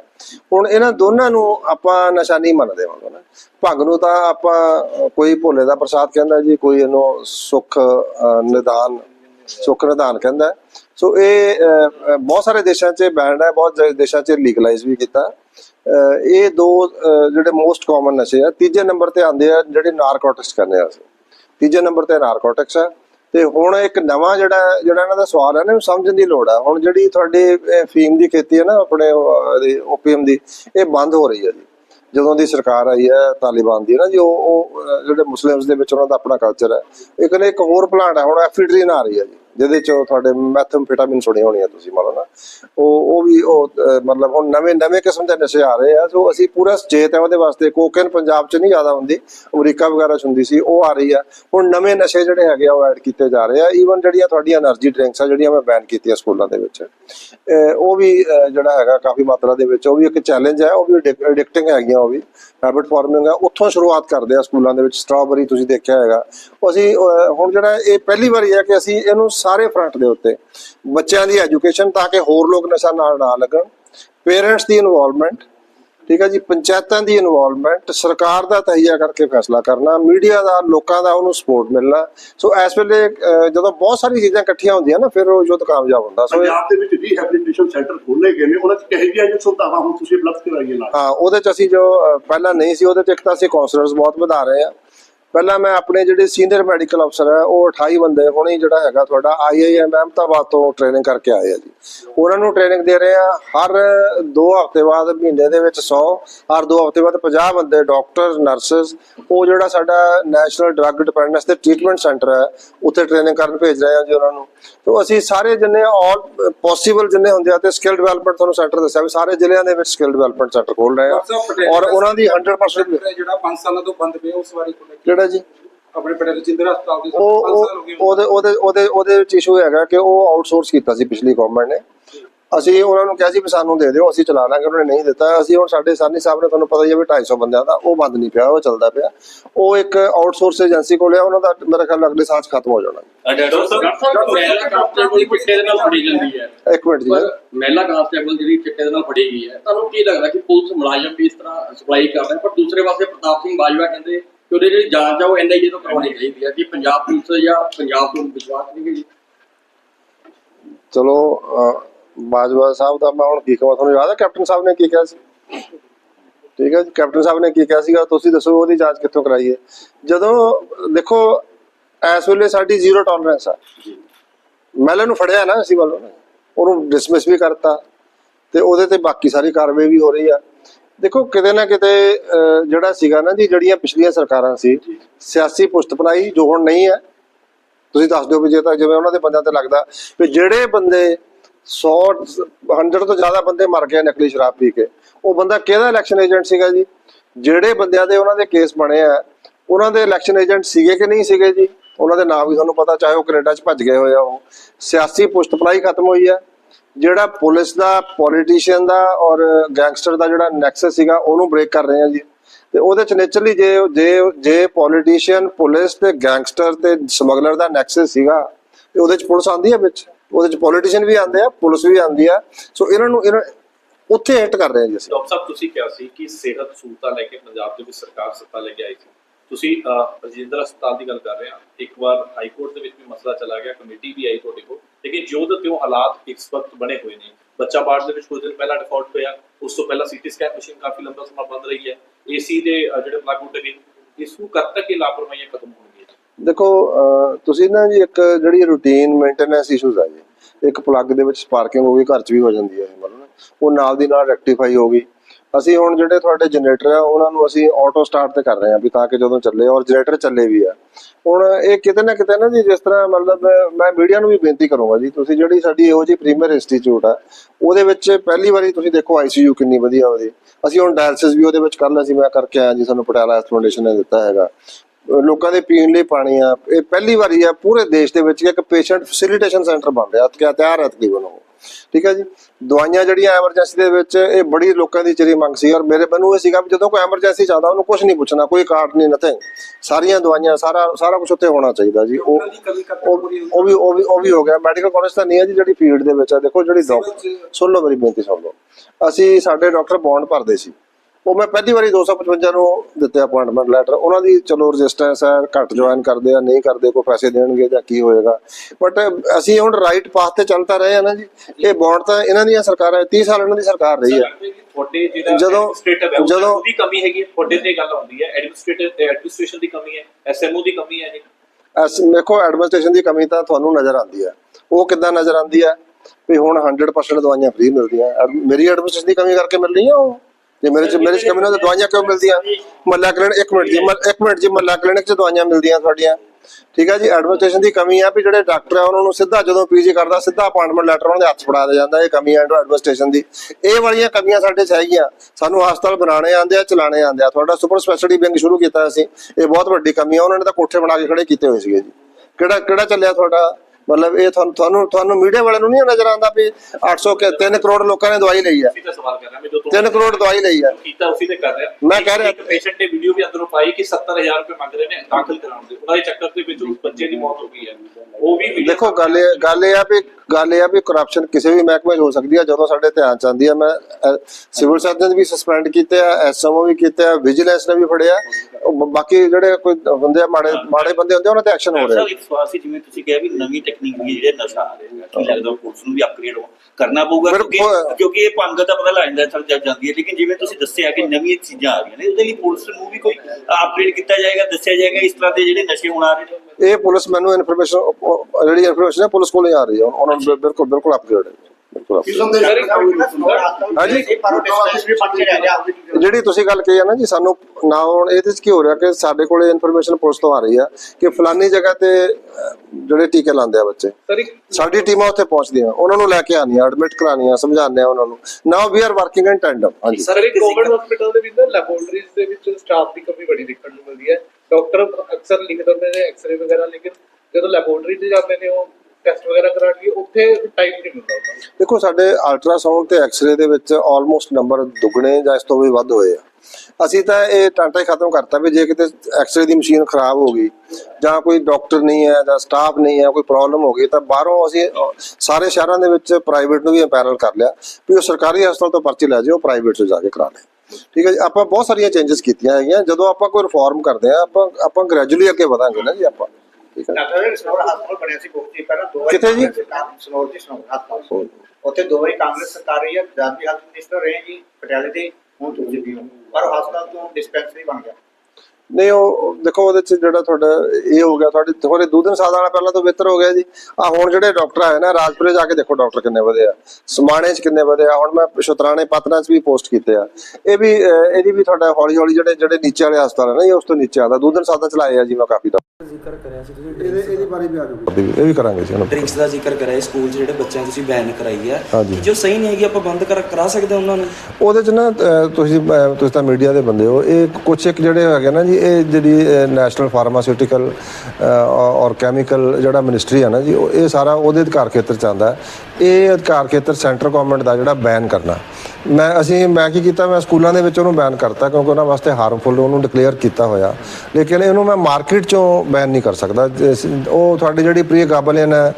ਹੁਣ ਇਹਨਾਂ ਦੋਨਾਂ ਨੂੰ ਆਪਾਂ ਨਸ਼ਾ ਨਹੀਂ ਮੰਨਦੇ ਹਾਂ ਨਾ। ਭੰਗ ਨੂੰ ਤਾਂ ਆਪਾਂ ਕੋਈ ਭੋਲੇ ਦਾ ਪ੍ਰਸਾਦ ਕਹਿੰਦਾ ਜੀ, ਕੋਈ ਇਹਨੂੰ ਸੁਖ ਨਿਦਾਨ ਸੁਖ ਨਿਦਾਨ ਕਹਿੰਦਾ। ਸੋ ਇਹ ਬਹੁਤ ਸਾਰੇ ਦੇਸ਼ਾਂ 'ਚ ਬੈਂਡ ਹੈ, ਬਹੁਤ ਦੇਸ਼ਾਂ 'ਚ ਲੀਗਲਾਈਜ਼ ਵੀ ਕੀਤਾ। ਇਹ ਦੋ ਜਿਹੜੇ ਮੋਸਟ ਕਾਮਨ ਨਸ਼ੇ ਆ, ਤੀਜੇ ਨੰਬਰ ਤੇ ਆਉਂਦੇ ਆ ਜਿਹੜੇ ਨਾਰਕੋਟਿਕਸ ਕਹਿੰਦੇ ਆ ਅਸੀਂ। ਤੀਜੇ ਨੰਬਰ ਤੇ ਨਾਰਕੋਟਿਕਸ ਹੈ ਤੇ ਹੁਣ ਇੱਕ ਨਵਾਂ ਜਿਹੜਾ ਜਿਹੜਾ ਇਹਨਾਂ ਦਾ ਸਵਾਲ ਹੈ ਨਾ ਸਮਝਣ ਦੀ ਲੋੜ ਹੈ। ਹੁਣ ਜਿਹੜੀ ਤੁਹਾਡੀ ਫੀਮ ਦੀ ਖੇਤੀ ਹੈ ਨਾ, ਆਪਣੇ ਓਪੀਐਮ ਦੀ, ਇਹ ਬੰਦ ਹੋ ਰਹੀ ਹੈ ਜੀ। ਜਦੋਂ ਦੀ ਸਰਕਾਰ ਆਈ ਹੈ, ਤਾਲਿਬਾਨ ਦੀ ਨਾ ਜੀ, ਉਹ ਉਹ, ਜਿਹੜੇ ਮੁਸਲਿਮਸ ਦੇ ਵਿੱਚ ਉਹਨਾਂ ਦਾ ਆਪਣਾ ਕਲਚਰ ਹੈ। ਇੱਕ ਨੇ ਇੱਕ ਹੋਰ ਪਲਾਂਟ ਹੈ, ਹੁਣ ਐਫੀਡਰੀਨ ਆ ਰਹੀ ਹੈ ਜੀ। ਜਿਹਦੇ ਚ ਤੁਹਾਡੇ ਮੈਥਮਫੀਟਾਮਿਨ ਸੁਣੇ ਹੋਣੇ ਆ ਤੁਸੀਂ ਮੰਨ ਲਓ ਨਾ। ਉਹ ਉਹ ਵੀ ਉਹ ਮਤਲਬ ਹੁਣ ਨਵੇਂ ਨਵੇਂ ਕਿਸਮ ਦੇ ਨਸ਼ੇ ਆ ਰਹੇ ਆ। ਸੋ ਅਸੀਂ ਪੂਰਾ ਸਚੇਤ ਹਾਂ ਉਹਦੇ ਵਾਸਤੇ। ਕੋਕੇਨ ਪੰਜਾਬ ਚ ਨਹੀਂ ਜ਼ਿਆਦਾ ਹੁੰਦੀ। ਅਮਰੀਕਾ ਵਗੈਰਾ ਚ ਹੁੰਦੀ ਸੀ, ਉਹ ਆ ਰਹੀ ਆ। ਹੁਣ ਨਵੇਂ ਨਸ਼ੇ ਜਿਹੜੇ ਹੈਗੇ ਆ, ਉਹ ਐਡ ਕੀਤੇ ਜਾ ਰਹੇ ਆ। ਈਵਨ ਜਿਹੜੀਆਂ ਤੁਹਾਡੀਆਂ એનર્ਜੀ ਡਰਿੰਕਸ ਆ, ਜਿਹੜੀਆਂ ਮੈਂ ਬੈਨ ਕੀਤੀਆਂ ਸਕੂਲਾਂ ਦੇ ਵਿੱਚ। ਉਹ ਵੀ ਜਿਹੜਾ ਹੈਗਾ ਕਾਫੀ ਮਾਤਰਾ ਦੇ ਵਿੱਚ, ਉਹ ਵੀ ਇੱਕ ਚੈਲੰਜ ਹੈ ਉਹ ਵੀ ਐਡਿਕਟਿੰਗ ਹੈਗੀਆਂ ਉਹ ਵੀ। ਹੈਬਿਟ ਫਾਰਮਿੰਗ ਆ। ਉੱਥੋਂ ਸ਼ੁਰੂਆਤ ਕਰਦੇ ਆ ਸਕੂਲਾਂ ਦੇ ਵਿੱਚ। ਸਟ੍ਰਾਬੇਰੀ ਤੁਸੀਂ ਦੇਖਿਆ ਹੈਗਾ ਅਸੀਂ ਹੁਣ ਜਿਹੜਾ ਇਹ ਪਹਿਲੀ ਵਾਰੀ ਹੈ ਕਿ ਅਸੀਂ ਇਹਨੂੰ ਸਾਰੇ ਫਰੰਟ ਦੇ ਉੱਤੇ। ਬੱਚਿਆਂ ਦੀ ਐਜੂਕੇਸ਼ਨ ਤਾਂ ਕਿ ਹੋਰ ਲੋਕ ਨਸ਼ਾ ਨਾਲ ਨਾ ਲੱਗਣ। ਪੇਰੈਂਟਸ ਦੀ ਇਨਵੋਲਵਮੈਂਟ ਠੀਕ ਹੈ ਜੀ? ਪੰਚਾਇਤਾਂ ਦੀ ਇਨਵੋਲਵਮੈਂਟ ਸਰਕਾਰ ਦਾ ਤਹੀਆ ਕਰਕੇ ਫੈਸਲਾ ਕਰਨਾ ਮੀਡੀਆ ਦਾ ਲੋਕਾਂ ਦਾ ਉਹਨੂੰ ਸਪੋਰਟ ਮਿਲਣਾ। ਸੋ ਇਸ ਵੇਲੇ ਜਦੋਂ ਬਹੁਤ ਸਾਰੀ ਚੀਜ਼ਾਂ ਇਕੱਠੀਆਂ ਹੁੰਦੀਆਂ ਨਾ ਫਿਰ ਉਹ ਯੁੱਧ ਕਾਮਯਾਬ ਹੁੰਦਾ। ਸੋ ਪੰਜਾਬ ਦੇ ਵਿੱਚ ਰੀਹੈਬਿਲਿਟੇਸ਼ਨ ਸੈਂਟਰ ਖੋਲੇ ਗਏ ਨੇ ਉਹਨਾਂ ਚ ਕਹੇ ਜਿਹੀਆਂ ਜੋ ਸੁਵਿਧਾਵਾਂ ਹੁਣ ਤੁਸੀਂ ਉਪਲਬਧ ਕਰਾਈਏ ਨਾਲ ਹਾਂ ਉਹਦੇ ਚ ਅਸੀਂ ਜੋ ਪਹਿਲਾਂ ਨਹੀਂ ਸੀ ਉਹਦੇ ਚ ਇੱਕ ਤਾਂ ਅਸੀਂ ਕਾਉਂਸਲਰਸ ਬਹੁਤ ਵਧਾ ਰਹੇ ਆ ਪਹਿਲਾਂ ਮੈਂ ਆਪਣੇ ਜਿਹੜੇ ਸੀਨੀਅਰ ਮੈਡੀਕਲ ਅਫਸਰ ਹੈ ਉਹ 28 ਬੰਦੇ ਹੁਣੇ ਜਿਹੜਾ ਹੈਗਾ ਤੁਹਾਡਾ ਆਈਆਈਐਮ ਅਹਿਮਦਾਬਾਦ ਤੋਂ ਟ੍ਰੇਨਿੰਗ ਕਰਕੇ ਆਏ ਆ ਜੀ। ਉਹਨਾਂ ਨੂੰ ਟ੍ਰੇਨਿੰਗ ਦੇ ਰਹੇ ਆ ਹਰ 2 ਹਫ਼ਤੇ ਬਾਅਦ ਮਹੀਨੇ ਦੇ ਵਿੱਚ 100 ਹਰ 2 ਹਫ਼ਤੇ ਬਾਅਦ 50 ਬੰਦੇ ਡਾਕਟਰ ਨਰਸਸ ਉਹ ਜਿਹੜਾ ਸਾਡਾ ਨੈਸ਼ਨਲ ਡਰੱਗ ਡਿਪੈਂਡੈਂਸ ਤੇ ਟ੍ਰੀਟਮੈਂਟ ਸੈਂਟਰ ਹੈ ਉੱਥੇ ਟ੍ਰੇਨਿੰਗ ਕਰਨ ਭੇਜ ਰਹੇ ਆ ਜੀ ਉਹਨਾਂ ਨੂੰ। ਤੋਂ ਅਸੀਂ ਸਾਰੇ ਜਿੰਨੇ ਆਲ ਪੋਸੀਬਲ ਜਿੰਨੇ ਹੁੰਦੇ ਆ ਤੇ ਸਕਿੱਲ ਡਿਵੈਲਪਮੈਂਟ ਤੁਹਾਨੂੰ ਸੈਂਟਰ ਦੱਸਿਆ ਵੀ ਸਾਰੇ ਜ਼ਿਲ੍ਹਿਆਂ ਦੇ ਵਿੱਚ ਸਕਿੱਲ ਡਿਵੈਲਪਮੈਂਟ ਸੈਂਟਰ ਖੋਲ ਰਹੇ ਆ। ਔਰ ਉਹਨਾਂ ਦੀ 100% ਜਿਹੜਾ 5 ਸਾਲਾਂ ਤੋਂ ਬੰਦ ਪਿਆ ਉਸ ਕੋਈ ਜਿਹੜਾ ਜੀ? ਆਪਣੇ ਪਿੰਡ ਰਜਿੰਦਰ ਹਸਪਤਾਲ ਦੇ ਉਹ ਉਹ- ਉਹਦੇ ਉਹਦੇ ਉਹਦੇ ਉਹਦੇ ਵਿੱਚ ਇਸ਼ੂ ਹੈਗਾ ਕਿ ਉਹ ਆਊਟਸੋਰਸ ਕੀਤਾ ਸੀ ਪਿਛਲੀ ਗਵਰਨਮੈਂਟ ਨੇ। ਅਸੀਂ ਉਹਨਾਂ ਨੂੰ ਕਿਹਾ ਸੀ ਵੀ ਸਾਨੂੰ ਦੇ ਦਿਓ ਅਸੀਂ ਚਲਾ ਲਾਂਗੇ ਉਹਨਾਂ ਨੇ ਨਹੀਂ ਦਿੱਤਾ। ਅਸੀਂ ਹੁਣ ਸਾਡੇ ਸਾਨੀ ਸਾਹਿਬ ਨੇ ਤੁਹਾਨੂੰ ਪਤਾ ਹੀ ਹੈ ਵੀ 250 ਬੰਦਿਆਂ ਦਾ ਉਹ ਬੰਦ ਨਹੀਂ ਪਿਆ ਉਹ ਚੱਲਦਾ ਪਿਆ। ਉਹ ਇੱਕ ਆਊਟਸੋਰਸ ਏਜੰਸੀ ਕੋਲ ਹੈ ਉਹਨਾਂ ਦਾ ਮੇਰੇ ਖਿਆਲ ਅਗਲੇ ਸਾਲ 'ਚ ਖਤਮ ਹੋ ਜਾਣਾ। ਡਾਕਟਰ ਸਾਹਿਬ ਮਹਿਲਾ ਕਾਂਸਟੇਬਲ ਚਿੱਟੇ ਦੇ ਨਾਲ ਫੜੀ ਜਾਂਦੀ ਹੈ। ਇੱਕ ਮਿੰਟ ਜੀ। ਪਰ ਮਹਿਲਾ ਕਾਂਸਟੇਬਲ ਜਿਹੜੀ ਚਿੱਟੇ ਦੇ ਨਾਲ ਫੜੀ ਗਈ ਹੈ। ਤੁਹਾਨੂੰ ਕੀ ਲੱਗਦਾ ਕਿ ਪੁਲਿਸ ਮੁਲਾਜ਼ਮ ਵੀ ਇਸ ਤਰ੍ਹਾਂ ਸਪਲਾਈ ਕਰ ਰਿਹਾ ਪਰ ਦੂਸਰੇ ਪਾਸੇ ਪ੍ਰਤਾਪ ਸਿੰਘ ਬਾਜਵਾ ਕਹਿੰਦੇ ਕਿ ਉਹਦੀ ਜਿਹੜੀ ਜਾਂਚ ਆ ਉਹ ਐਨਆਈਏ ਤੋਂ ਕਰਵਾਉਣੀ ਚਾਹੀਦੀ ਹੈ ਕਿ ਪੰਜਾਬ ਪੁਲਿਸ ਜਾਂ ਪੰਜਾਬ ਨੂੰ ਵਿਸ਼ਵਾਸ ਨਹੀਂ ਹੈ ਚਲੋ ਬਾਜਵਾ ਸਾਹਿਬ ਦਾ ਮੈਂ ਹੁਣ ਕੀ ਕਹਾਂ, ਤੁਹਾਨੂੰ ਯਾਦ ਹੈ ਕੈਪਟਨ ਸਾਹਿਬ ਨੇ ਕੀ ਕਿਹਾ ਸੀ? ਠੀਕ ਹੈ ਕੈਪਟਨ ਸਾਹਿਬ ਨੇ ਕੀ ਕਿਹਾ ਸੀਗਾ, ਤੁਸੀਂ ਦੱਸੋ ਉਹਦੀ ਜਾਂਚ ਕਿੱਥੋਂ ਕਰਾਈਏ ਜਦੋਂ, ਦੇਖੋ, ਇਸ ਵੇਲੇ ਸਾਡੀ ਜ਼ੀਰੋ ਟੋਲਰੈਂਸ ਆ। ਮੈਲੇ ਨੂੰ ਫੜਿਆ ਨਾ ਅਸੀਂ ਵੱਲੋਂ, ਉਹਨੂੰ ਡਿਸਮਿਸ ਵੀ ਕਰਤਾ, ਤੇ ਉਹਦੇ ਤੇ ਬਾਕੀ ਸਾਰੀ ਕਾਰਵਾਈ ਵੀ ਹੋ ਰਹੀ ਆ। ਦੇਖੋ ਕਿਤੇ ਨਾ ਕਿਤੇ ਜਿਹੜਾ ਸੀਗਾ ਨਾ ਜੀ ਜਿਹੜੀਆਂ ਪਿਛਲੀਆਂ ਸਰਕਾਰਾਂ ਸੀ ਸਿਆਸੀ ਪੁਸ਼ਤਪਨਾਈ ਜੋ ਹੁਣ ਨਹੀਂ ਹੈ ਤੁਸੀਂ ਦੱਸ ਦਿਓ ਵੀ ਜੇ ਤਾਂ ਜਿਵੇਂ ਉਹਨਾਂ ਦੇ ਬੰਦਿਆਂ ਤੇ ਲੱਗਦਾ ਵੀ ਜਿਹੜੇ ਬੰਦੇ 100 100 ਤੋਂ ਜ਼ਿਆਦਾ ਬੰਦੇ ਮਰ ਗਏ ਨਕਲੀ ਸ਼ਰਾਬ ਪੀ ਕੇ ਉਹ ਬੰਦਾ ਕਿਹਦਾ ਇਲੈਕਸ਼ਨ ਏਜੰਟ ਸੀਗਾ ਜੀ? ਜਿਹੜੇ ਬੰਦਿਆਂ ਦੇ ਉਹਨਾਂ ਦੇ ਕੇਸ ਬਣੇ ਆ ਉਹਨਾਂ ਦੇ ਇਲੈਕਸ਼ਨ ਏਜੰਟ ਸੀਗੇ ਕਿ ਨਹੀਂ ਸੀਗੇ ਜੀ? ਉਹਨਾਂ ਦੇ ਨਾਮ ਵੀ ਤੁਹਾਨੂੰ ਪਤਾ ਚਾਹੇ ਉਹ ਕੈਨੇਡਾ 'ਚ ਭੱਜ ਗਏ ਹੋਏ ਆ ਉਹ। ਸਿਆਸੀ ਪੁਸ਼ਤਪਨਾਈ ਖਤਮ ਹੋਈ ਹੈ ਜਿਹੜਾ ਪੁਲਿਸ ਦਾ ਪੋਲੀਟੀਸ਼ੀਅਨ ਦਾ ਔਰ ਗੈਂਗਸਟਰ ਦਾ ਜਿਹੜਾ ਨੈਕਸਸ ਸੀਗਾ, ਉਹਨੂੰ ਬ੍ਰੇਕ ਕਰ ਰਹੇ ਆ ਜੀ। ਤੇ ਉਹਦੇ ਚ ਨੇਚਰਲੀ ਜੇ ਜੇ ਜੇ ਪੋਲੀਟੀਸ਼ੀਅਨ ਪੁਲਿਸ ਤੇ ਗੈਂਗਸਟਰ ਤੇ ਸਮਗਲਰ ਦਾ ਨੈਕਸਸ ਸੀਗਾ, ਤੇ ਉਹਦੇ ਚ ਪੁਲਿਸ ਆਂਦੀ ਹੈ ਵਿੱਚ? ਉਹਦੇ ਚ ਪੋਲੀਟੀਸ਼ੀਅਨ ਵੀ ਆਉਂਦੇ ਆ, ਪੁਲਿਸ ਵੀ ਆਉਂਦੀ ਆ। ਸੋ ਇਹਨਾਂ ਨੂੰ ਉੱਥੇ ਹਿੱਟ ਕਰ ਰਹੇ ਹਾਂ ਜੀ ਅਸੀਂ। ਡਾਕਟਰ ਸਾਹਿਬ, ਤੁਸੀਂ ਕਿਹਾ ਸੀ ਕਿ ਸਿਹਤ ਸਹੂਲਤਾਂ ਲੈ ਕੇ ਪੰਜਾਬ ਦੇ ਵਿੱਚ ਸਰਕਾਰ ਸੱਤਾ ਲੈ ਕੇ ਆਈ ਸੀ। ਤੁਸੀਂ ਰਜਿੰਦਰ ਹਸਪਤਾਲ ਦੀ ਗੱਲ ਕਰ ਰਹੇ ਹਾਂ ਇੱਕ ਵਾਰ ਹਾਈ ਕੋਰਟ ਦੇ ਵਿੱਚ ਵੀ ਮਸਲਾ ਚਲਾ ਗਿਆ, ਕਮੇਟੀ ਵੀ ਆਈ ਤੁਹਾਡੇ ਕੋਲ। ਲੇਕਿਨ ਜੋ ਦੇ ਤਿਉਂ ਹਾਲਾਤ ਇਸ ਵਕਤ ਬਣੇ ਹੋਏ ਨੇ, ਬੱਚਾ ਬਾੜ ਦੇ ਵਿੱਚ ਕੁਝ ਦਿਨ ਪਹਿਲਾਂ ਡਿਫਾਲਟ ਹੋਇਆ, ਉਸ ਤੋਂ ਪਹਿਲਾਂ ਸੀਟੀ ਸਕੈਨ ਮਸ਼ੀਨ ਕਾਫੀ ਲੰਬਾ ਸਮਾਂ ਬੰਦ ਰਹੀ ਹੈ। ਏਸੀ ਦੇ ਜਿਹੜੇ ਪਲੱਗ ਉੱਡ ਗਏ ਇਸ ਨੂੰ ਕਦ ਤੱਕ ਇਹ ਲਾਪਰਵਾਹੀਆਂ ਖਤਮ ਹੋਣਗੀਆਂ? ਦੇਖੋ ਤੁਸੀਂ ਨਾ ਜੀ ਇੱਕ ਜਿਹੜੀ ਰੂਟੀਨ ਮੇਨਟੇਨੈਂਸ ਇਸ਼ੂਜ਼ ਆ ਜੀ, ਇੱਕ ਪਲੱਗ ਦੇ ਵਿੱਚ ਸਪਾਰਕਿੰਗ ਹੋ ਗਈ, ਘਰ 'ਚ ਵੀ ਹੋ ਜਾਂਦੀ ਹੈ ਮਤਲਬ। ਉਹ ਨਾਲ ਦੀ ਨਾਲ ਰੈਕਟੀਫਾਈ ਹੋ ਗਈ। ਅਸੀਂ ਹੁਣ ਜਿਹੜੇ ਤੁਹਾਡੇ ਜਨਰੇਟਰ ਆ, ਉਹਨਾਂ ਨੂੰ ਅਸੀਂ ਆਟੋ ਸਟਾਰਟ ਤੇ ਕਰ ਰਹੇ ਹਾਂ ਵੀ ਤਾਂ ਕਿ ਜਦੋਂ ਚੱਲੇ, ਔਰ ਜਨਰੇਟਰ ਚੱਲੇ ਵੀ ਆ। ਹੁਣ ਇਹ ਕਿਤੇ ਨਾ ਕਿਤੇ ਨਾ ਜੀ, ਜਿਸ ਤਰ੍ਹਾਂ ਮਤਲਬ ਮੈਂ ਮੀਡੀਆ ਨੂੰ ਵੀ ਬੇਨਤੀ ਕਰੂੰਗਾ ਜੀ, ਤੁਸੀਂ ਜਿਹੜੀ ਸਾਡੀ ਇਹੋ ਜਿਹੀ ਪ੍ਰੀਮੀਅਰ ਇੰਸਟੀਚਿਊਟ ਆ, ਉਹਦੇ ਵਿੱਚ ਪਹਿਲੀ ਵਾਰੀ ਤੁਸੀਂ ਦੇਖੋ ਆਈਸੀਯੂ ਕਿੰਨੀ ਵਧੀਆ ਉਹਦੀ। ਅਸੀਂ ਹੁਣ ਡਾਇਲਸਿਸ ਵੀ ਉਹਦੇ ਵਿੱਚ ਕੱਲ ਅਸੀਂ ਮੈਂ ਕਰਕੇ ਆਇਆ ਜੀ, ਸਾਨੂੰ ਪਟਿਆਲਾ ਹੈਲਥ ਫਾਊਂਡੇਸ਼ਨ ਨੇ ਦਿੱਤਾ ਹੈਗਾ। ਲੋਕਾਂ ਦੇ ਪੀਣ ਲਈ ਪਾਣੀ ਆ, ਇਹ ਪਹਿਲੀ ਵਾਰੀ ਆ, ਪੂਰੇ ਦੇਸ਼ ਦੇ ਵਿੱਚ ਇੱਕ ਪੇਸ਼ੈਂਟ ਫੈਸਿਲਿਟੇਸ਼ਨ ਸੈਂਟਰ ਬਣ ਰਿਹਾ ਕਿ ਤਿਆਰ ਹੈ ਤਕਰੀਬਨ ਉਹ। ਠੀਕ ਹੈ ਜੀ। ਦਵਾਈਆਂ ਜਿਹੜੀਆਂ ਐਮਰਜੈਂਸੀ ਦੇ ਵਿੱਚ ਇਹ ਬੜੀ ਲੋਕਾਂ ਦੀ ਚਿਰੀ ਮੰਗ ਸੀ ਔਰ ਮੇਰੇ ਮੈਨੂੰ ਇਹ ਸੀਗਾ ਵੀ ਜਦੋਂ ਕੋਈ ਐਮਰਜੈਂਸੀ ਚਾਹਦਾ ਉਹਨੂੰ ਕੁਝ ਨਹੀਂ ਪੁੱਛਣਾ ਕੋਈ ਕਾਰਡ ਨਹੀਂ ਨਥਿੰਗ ਸਾਰੀਆਂ ਦਵਾਈਆਂ ਸਾਰਾ ਸਾਰਾ ਕੁਝ ਉੱਥੇ ਹੋਣਾ ਚਾਹੀਦਾ ਜੀ। ਉਹ ਉਹ ਵੀ ਉਹ ਵੀ ਉਹ ਵੀ ਹੋ ਗਿਆ। ਮੈਡੀਕਲ ਕਾਲਜ ਤਾਂ ਨਹੀਂ ਹੈ ਜੀ ਜਿਹੜੀ ਫੀਲਡ ਦੇ ਵਿੱਚ ਆ ਦੇਖੋ ਜਿਹੜੀ ਸੁਣ ਲਓ ਮੇਰੀ ਬੇਨਤੀ ਸੁਣ ਲਓ। ਅਸੀਂ ਸਾਡੇ ਡਾਕਟਰ ਬੌਂਡ ਭਰਦੇ ਸੀ। ਉਹ ਮੈਂ ਪਹਿਲੀ ਵਾਰੀ 255 ਨੂੰ ਦਿੱਤੇ ਅਪਾਇੰਟਮੈਂਟ ਲੈਟਰ ਉਹਨਾਂ ਦੀ ਚਲੋ ਰੈਜ਼ਿਸਟੈਂਸ ਹੈ ਘੱਟ ਜੁਆਇਨ ਕਰਦੇ ਆ ਨਹੀਂ ਕਰਦੇ ਕੋਈ ਪੈਸੇ ਦੇਣਗੇ ਜਾਂ ਕੀ ਹੋਏਗਾ। ਬਟ ਅਸੀਂ ਹੁਣ ਰਾਈਟ ਪਾਥ ਤੇ ਚੱਲਦਾ ਰਹੇ ਆ ਨਾ ਜੀ। ਇਹ ਬੌਂਡ ਤਾਂ ਇਹਨਾਂ ਦੀਆਂ ਸਰਕਾਰਾਂ 30 ਸਾਲ ਇਹਨਾਂ ਦੀ ਸਰਕਾਰ ਰਹੀ ਹੈ ਤੁਹਾਡੇ ਜਿਹੜਾ ਜਦੋਂ- ਐਡਮਿਨਿਸਟ੍ਰੇਟਿਵ ਹੈ ਜਦੋਂ- ਉਹਦੀ ਕਮੀ ਹੈਗੀ ਤੁਹਾਡੇ ਤੇ ਗੱਲ ਹੁੰਦੀ ਹੈ। ਐਡਮਿਨਿਸਟ੍ਰੇਟਿਵ ਐਡਮਿਨਿਸਟ੍ਰੇਸ਼ਨ ਦੀ ਕਮੀ ਹੈ? ਐਸਐਮਓ ਦੀ ਕਮੀ ਹੈ ਜੀ? ਦੇਖੋ ਐਡਮਿਨਿਸਟ੍ਰੇਸ਼ਨ ਦੀ ਕਮੀ ਤਾਂ ਤੁਹਾਨੂੰ ਨਜ਼ਰ ਆਉਂਦੀ ਹੈ। ਉਹ ਕਿੱਦਾਂ ਨਜ਼ਰ ਆਉਂਦੀ ਹੈ? ਵੀ ਹੁਣ 100% ਦਵਾਈਆਂ ਫ੍ਰੀ ਮਿਲਦੀਆਂ। ਮੇਰੀ ਐਡਮਿਨਿਸਟ੍ਰੇਸ਼ਨ ਦੀ ਕਮੀ ਕਰਕੇ ਮਿਲ ਰਹੀਆਂ ਉਹ? ਜੇ ਮੇਰੇ ਚ ਮੇਰੇ ਚ ਕਮੀ ਨਾ ਦਵਾਈਆਂ ਕਿਉਂ ਮਿਲਦੀਆਂ? ਮੱਲਾ ਕਲੀਨਿਕ ਇੱਕ ਮਿੰਟ ਜੀ ਇੱਕ ਮਿੰਟ ਜੀ ਮੱਲਾ ਕਲੀਨਿਕ ਚ ਦਵਾਈਆਂ ਮਿਲਦੀਆਂ ਤੁਹਾਡੀਆਂ ਠੀਕ ਹੈ ਜੀ ਐਡਮਿਨਿਸਟ੍ਰੇਸ਼ਨ ਦੀ ਕਮੀ ਆ ਵੀ ਜਿਹੜੇ ਡਾਕਟਰ ਆ ਉਹਨਾਂ ਨੂੰ ਸਿੱਧਾ ਜਦੋਂ ਪੀਜੀ ਕਰਦਾ ਸਿੱਧਾ ਅਪਾਇੰਟਮੈਂਟ ਲੈਟਰ ਉਹਨਾਂ ਦੇ ਹੱਥ ਫੜਾ ਦੇ ਜਾਂਦਾ ਇਹ ਕਮੀ ਹੈ ਐਡਮਿਨਿਸਟ੍ਰੇਸ਼ਨ ਦੀ। ਇਹ ਵਾਲੀਆਂ ਕਮੀਆਂ ਸਾਡੇ 'ਚ ਹੈਗੀਆਂ। ਸਾਨੂੰ ਹਸਪਤਾਲ ਬਣਾਉਣੇ ਆਉਂਦੇ ਆ ਚਲਾਣੇ ਆਉਂਦੇ ਆ। ਤੁਹਾਡਾ ਸੁਪਰ ਸਪੈਸ਼ਲਿਟੀ ਵਿੰਗ ਸ਼ੁਰੂ ਕੀਤਾ ਅਸੀਂ ਇਹ ਬਹੁਤ ਵੱਡੀ ਕਮੀ ਆ ਉਹਨਾਂ ਨੇ ਤਾਂ ਕੋਠੇ ਬਣਾ ਕੇ ਖੜੇ ਕੀਤੇ ਹੋਏ ਸੀਗੇ ਜੀ। ਕਿਹੜਾ ਕਿਹੜਾ ਚੱਲਿਆ ਤੁਹਾਡਾ? ਮਤਲਬ ਇਹ ਤੁਹਾਨੂੰ ਤੁਹਾਨੂੰ ਤੁਹਾਨੂੰ ਮੀਡੀਆ ਵਾਲਿਆਂ ਨੂੰ ਨਹੀਂ ਨਜ਼ਰ ਆਉਂਦਾ ਵੀ 800 ਕੇ 3 ਕਰੋੜ ਲੋਕਾਂ ਨੇ ਦਵਾਈ ਲਈ ਹੈ। ਅਸੀਂ ਤਾਂ ਸਵਾਲ ਕਰ ਰਹੇ ਹਾਂ ਵੀ ਜੋ 3 ਕਰੋੜ ਦਵਾਈ ਲਈ ਹੈ। ਕੀਤਾ ਉਸੇ ਤੇ ਕਰ ਰਿਹਾ। ਮੈਂ ਕਹਿ ਰਿਹਾ- ਇੱਕ ਪੇਸ਼ੈਂਟ ਨੇ ਵੀਡੀਓ ਵੀ ਅੰਦਰੋਂ ਪਾਈ ਕਿ 70000 ਰੁਪਏ ਮੰਗ ਰਹੇ ਨੇ ਦਾਖਲ ਕਰਾਉਣ ਦੇ। ਉਹਨਾਂ ਦੇ ਚੱਕਰ ਦੇ ਵਿੱਚ ਉਸ ਬੱਚੇ ਦੀ ਮੌਤ ਹੋ ਗਈ ਹੈ। ਉਹ ਵੀ ਦੇਖੋ ਗੱਲ ਇਹ ਗੱਲ ਇਹ ਆ ਵੀ ਗੱਲ ਇਹ ਆ ਵੀ ਕਰਪਸ਼ਨ ਕਿਸੇ ਵੀ ਮਹਿਕਮੇ 'ਚ ਹੋ ਸਕਦੀ ਆ ਜਦੋਂ ਸਾਡੇ ਧਿਆਨ ਚ ਆਉਂਦੀ ਆ ਮੈਂ ਸਿਵਲ ਸਰਜਨ ਵੀ ਸਸਪੈਂਡ ਕੀਤੇ ਆ ਐਸਐਮਓ ਵੀ ਕੀਤੇ ਆ ਵਿਜੀਲੈਂਸ ਨੇ ਵੀ ਫੜਿਆ। ਉਹ ਬਾਕੀ ਜਿਹੜੇ ਕੋਈ ਹੁੰਦੇ ਆ ਮਾੜੇ ਮਾੜੇ ਬੰਦੇ ਹੁੰਦੇ ਉਹਨਾਂ ਤੇ ਐਕਸ਼ਨ ਹੋ ਰਿਹਾ। ਸਰ ਇੱਕ ਸਵਾਲ ਸੀ ਜਿਵੇਂ ਤੁਸੀਂ ਕਿਹਾ ਵੀ ਨਵੀਂ ਟੈਕਨੀਕ ਵੀ ਜਿਹੜੇ ਨਸ਼ਾ ਆ ਰਿਹਾ ਕੀ ਲੱਗਦਾ ਪੁਲਿਸ ਨੂੰ ਵੀ ਅਪਗ੍ਰੇਡ ਕਰਨਾ ਪਊਗਾ। ਕਿਉਂਕਿ ਕਿਉਂਕਿ ਇਹ ਪੰਗ ਦਾ ਪਤਾ ਲੱਗ ਜਾਂਦਾ ਚੱਲ ਜਾ- ਜਾਂਦੀ ਹੈ। ਲੇਕਿਨ ਜਿਵੇਂ ਤੁਸੀਂ ਦੱਸਿਆ ਕਿ ਨਵੀਆਂ ਚੀਜ਼ਾਂ ਆ ਰਹੀਆਂ ਨੇ ਉਹਦੇ ਲਈ ਪੁਲਿਸ ਨੂੰ ਵੀ ਕੋਈ ਅਪਗ੍ਰੇਡ ਕੀਤਾ ਜਾਏਗਾ ਦੱਸਿਆ ਜਾਏਗਾ ਇਸ ਤਰ੍ਹਾਂ ਦੇ ਜਿਹੜੇ ਨਸ਼ੇ ਹੁਣ ਆ ਰਹੇ ਨੇ? ਇਹ ਪੁਲਿਸ ਮੈਨੂੰ ਇਨਫੋਰਮੇਸ਼ਨ ਜਿਹੜੀ ਇਨਫੋਰਮੇਸ਼ਨ ਹੈ ਪੁਲਿਸ ਕੋਲ ਹੀ ਆ ਰਹੀ ਹੈ। ਉਹਨਾਂ ਨੂੰ ਬਿਲਕੁਲ ਬਿਲਕੁਲ ਅਪਗ੍ਰੇਡ ਹੈ। ਜਿਹੜੀ ਤੁਸੀਂ ਗੱਲ ਕਹੀ ਹੈ ਨਾ ਜੀ ਸਾਨੂੰ ਨਾ ਹੁਣ ਇਹਦੇ ਚ ਕੀ ਹੋ ਰਿਹਾ ਕਿ ਸਾਡੇ ਕੋਲੇ ਇਨਫੋਰਮੇਸ਼ਨ ਪੁਲਿਸ ਤੋਂ ਆ ਰਹੀ ਆ ਕਿ ਫਲਾਨੀ ਜਗ੍ਹਾ ਤੇ ਜਿਹੜੇ ਟੀਕੇ ਲਾਉਂਦੇ ਆ ਬੱਚੇ। ਸਾਡੀ ਟੀਮਾਂ ਉੱਥੇ ਪਹੁੰਚਦੀਆਂ। ਉਹਨਾਂ ਨੂੰ ਲੈ ਕੇ ਆਉਂਦੀਆਂ ਐਡਮਿਟ ਕਰਾਉਣੀਆਂ ਸਮਝਾਉਂਦੇ ਆ ਉਹਨਾਂ ਨੂੰ। Now we are working in tandem ਹਾਂਜੀ। ਸਰ ਇਹ ਗਵਰਨਮੈਂਟ ਹਸਪੀਟਲ ਦੇ ਵਿੱਚ ਲੈਬੋਰਟਰੀਜ਼ ਦੇ ਵਿੱਚ ਸਟਾਫ ਦੀ ਕਮੀ ਬੜੀ ਦੇਖਣ ਨੂੰ ਮਿਲਦੀ ਹੈ। ਡਾਕਟਰ ਅਕਸਰ ਲਿਖ ਦਿੰਦੇ ਨੇ ਐਕਸ-ਰੇ ਵਗੈਰਾ ਲੇਕਿਨ ਜਦੋਂ ਲੈਬੋਰਟਰੀ 'ਚ ਜਾਂਦੇ ਨੇ ਉਹ ਟੈਸਟ ਵਗੈਰਾ ਕਰਾਉਣ ਲਈ ਉੱਥੇ ਟਾਈਮ ਨਹੀਂ ਮਿਲਦਾ ਉਹਨਾਂ ਨੂੰ। ਦੇਖੋ ਸਾਡੇ ਅਲਟਰਾਸਾਊਂਡ ਤੇ ਐਕਸ-ਰੇ ਦੇ ਵਿੱਚ ਆਲਮੋਸਟ ਨੰਬਰ ਦੁੱਗਣੇ ਜਾਂ ਇਸ ਤੋਂ ਵੀ ਵੱਧ ਹੋਏ ਆ। ਅਸੀਂ ਤਾਂ ਇਹ ਟਾਂਟਾ ਹੀ ਖਤਮ ਕਰਤਾ ਵੀ ਜੇ ਕਿਤੇ ਐਕਸ-ਰੇ ਦੀ ਮਸ਼ੀਨ ਖਰਾਬ ਹੋ ਗਈ ਜਾਂ ਕੋਈ ਡਾਕਟਰ ਨਹੀਂ ਹੈ ਜਾਂ ਸਟਾਫ ਨਹੀਂ ਹੈ ਕੋਈ ਪ੍ਰੋਬਲਮ ਹੋ ਗਈ ਤਾਂ ਬਾਹਰੋਂ ਅਸੀਂ ਅਹ, ਸਾਰੇ ਸ਼ਹਿਰਾਂ ਦੇ ਵਿੱਚ ਪ੍ਰਾਈਵੇਟ ਨੂੰ ਵੀ ਇੰਪੈਰਲ ਕਰ ਲਿਆ ਵੀ ਉਹ ਸਰਕਾਰੀ ਹਸਪਤਾਲ ਤੋਂ ਪਰਚੀ ਲੈ ਜਾਓ ਪ੍ਰਾਈਵੇਟ 'ਚ ਜਾ ਕੇ ਕਰਾ ਲੈ ਠੀਕ ਹੈ ਜੀ ਆਪਾਂ ਬਹੁਤ ਸਾਰੀਆਂ ਚੇਂਜਸ ਕੀਤੀਆਂ ਹੈਗੀਆਂ। ਜਦੋਂ ਆਪਾਂ ਕੋਈ ਰਿਫਾਰਮ ਕਰਦੇ ਆ ਆਪਾਂ ਆਪਾਂ ਗ੍ਰੈਜੂਅਲੀ ਅੱਗੇ ਵਧਾਂਗੇ ਨਾ ਜੀ ਆਪਾਂ। ਠੀਕ ਹੈ ਡਾਕਟਰ ਸਨੋਰ ਹਸਪਤਾਲ ਬਣਿਆ ਸੀ ਬਹੁਤ ਹੀ ਪਹਿਲਾਂ ਦੋ ਵਾਰੀ ਕਿੱਥੇ ਜੀ? ਕਾਂਗਰਸ- ਸਨੋਰ ਜੀ ਸਨੋਰ ਹਸਪਤਾਲ ਉੱਥੇ ਦੋ ਵਾਰੀ ਕਾਂਗਰਸ ਸਰਕਾਰ ਰਹੀ ਹੈ ਪੰਜਾਬੀ ਹੈਲਥ ਮਿਨਿਸਟਰ ਰਹੇ ਜੀ ਪਟਿਆਲੇ ਦੇ ਹੁਣ ਤੁਸੀਂ ਵੀ ਹੋ ਪਰ ਉਹ ਹਸਪਤਾਲ ਤੋਂ ਡਿਸਪੈਂਸਰੀ ਬਣ ਗਿਆ। ਨਹੀਂ ਉਹ ਦੇਖੋ ਉਹਦੇ ਚ ਜਿਹੜਾ ਤੁਹਾਡਾ ਇਹ ਹੋ ਗਿਆ ਤੁਹਾਡੇ ਤੁਹਾਡੇ ਦੂਧਨ ਸਾਦਾ ਵਾਲਾ ਪਹਿਲਾਂ ਤੋਂ ਬਿਹਤਰ ਹੋ ਗਿਆ ਜੀ। ਆ ਹੁਣ ਜਿਹੜੇ ਡਾਕਟਰ ਆਏ ਨਾ ਰਾਜਪੁਰੇ ਜਾ ਕੇ ਦੇਖੋ ਡਾਕਟਰ ਕਿੰਨੇ ਵਧੇ ਆ ਸਮਾਣੇ ਚ ਕਿੰਨੇ ਵਧੇ ਆ। ਹੁਣ ਮੈਂ ਸ਼ੁਤਰਾਣੇ ਪਤਨਾ ਚ ਵੀ ਪੋਸਟ ਕੀਤੇ ਆ। ਇਹ ਵੀ ਇਹਦੀ ਵੀ ਤੁਹਾਡਾ ਹੌਲੀ ਹੌਲੀ ਜਿਹੜੇ ਜਿਹੜੇ ਨੀਚੇ ਵਾਲੇ ਹਸਪਤਾਲ ਨਾ ਇਹ ਉਸ ਤੋਂ ਨੀਚੇ ਆਦਾ। ਦੂਧਨ ਸਾਦਾ ਚਲਾਏ ਆ ਜੀ ਮੈਂ ਕਾਫੀ ਦਾ ਜ਼ਿਕਰ ਕਰਿਆ ਸੀ ਤੁਸੀਂ ਇਹਦੇ ਇਹਦੀ ਬਾਰੇ ਵੀ ਆ ਜਾਊਗੀ ਇਹ ਵੀ ਕਰਾਂਗੇ ਜੀ ਹੁਣ। ਡਰਿੰਕਸ ਦਾ ਜ਼ਿਕਰ ਕਰਿਆ ਸਕੂਲ 'ਚ ਜਿਹੜੇ ਬੱਚਿਆਂ ਨੂੰ ਤੁਸੀਂ ਬੈਨ ਕਰਾਈ ਹਾਂਜੀ। ਜੋ ਸਹੀ ਨਹੀਂ ਹੈਗੀ ਆਪਾਂ ਬੰਦ ਕਰ ਕਰਾ ਸਕਦੇ ਉਹਨਾਂ ਨੂੰ? ਉਹਦੇ ਚ ਨਾ ਤੁਸੀਂ ਤੁਸੀਂ ਤਾਂ ਮੀਡੀਆ ਦੇ ਬੰਦੇ ਹੋ। ਇਹ ਕੁਛ ਇੱਕ ਜਿਹੜੇ ਹੈਗੇ ਨਾ ਜੀ ਇਹ ਜਿਹੜੀ ਨੈਸ਼ਨਲ ਫਾਰਮਾਸਿਊਟੀਕਲ ਔਰ ਕੈਮੀਕਲ ਜਿਹੜਾ ਮਿਨਿਸਟਰੀ ਆ ਨਾ ਜੀ, ਉਹ ਇਹ ਸਾਰਾ ਉਹਦੇ ਅਧਿਕਾਰ ਖੇਤਰ ਚ ਆਉਂਦਾ। ਇਹ ਅਧਿਕਾਰ ਖੇਤਰ ਸੈਂਟਰ ਗਵਰਨਮੈਂਟ ਦਾ ਜਿਹੜਾ ਬੈਨ ਕਰਨਾ। ਮੈਂ, ਅਸੀਂ, ਮੈਂ ਕੀ ਕੀਤਾ, ਮੈਂ ਸਕੂਲਾਂ ਦੇ ਵਿੱਚ ਉਹਨੂੰ ਬੈਨ ਕਰਤਾ ਕਿਉਂਕਿ ਉਹਨਾਂ ਵਾਸਤੇ ਹਾਰਮਫੁਲ ਉਹਨੂੰ ਡਿਕਲੇਅਰ ਕੀਤਾ ਹੋਇਆ। ਲੇਕਿਨ ਇਹਨੂੰ ਮੈਂ ਮਾਰਕੀਟ ਚੋਂ ਬੈਨ ਨਹੀਂ ਕਰ ਸਕਦਾ। ਉਹ ਤੁਹਾਡੀ ਜਿਹੜੀ ਪ੍ਰੀ ਗਾਬਲਿਨ ਹੈ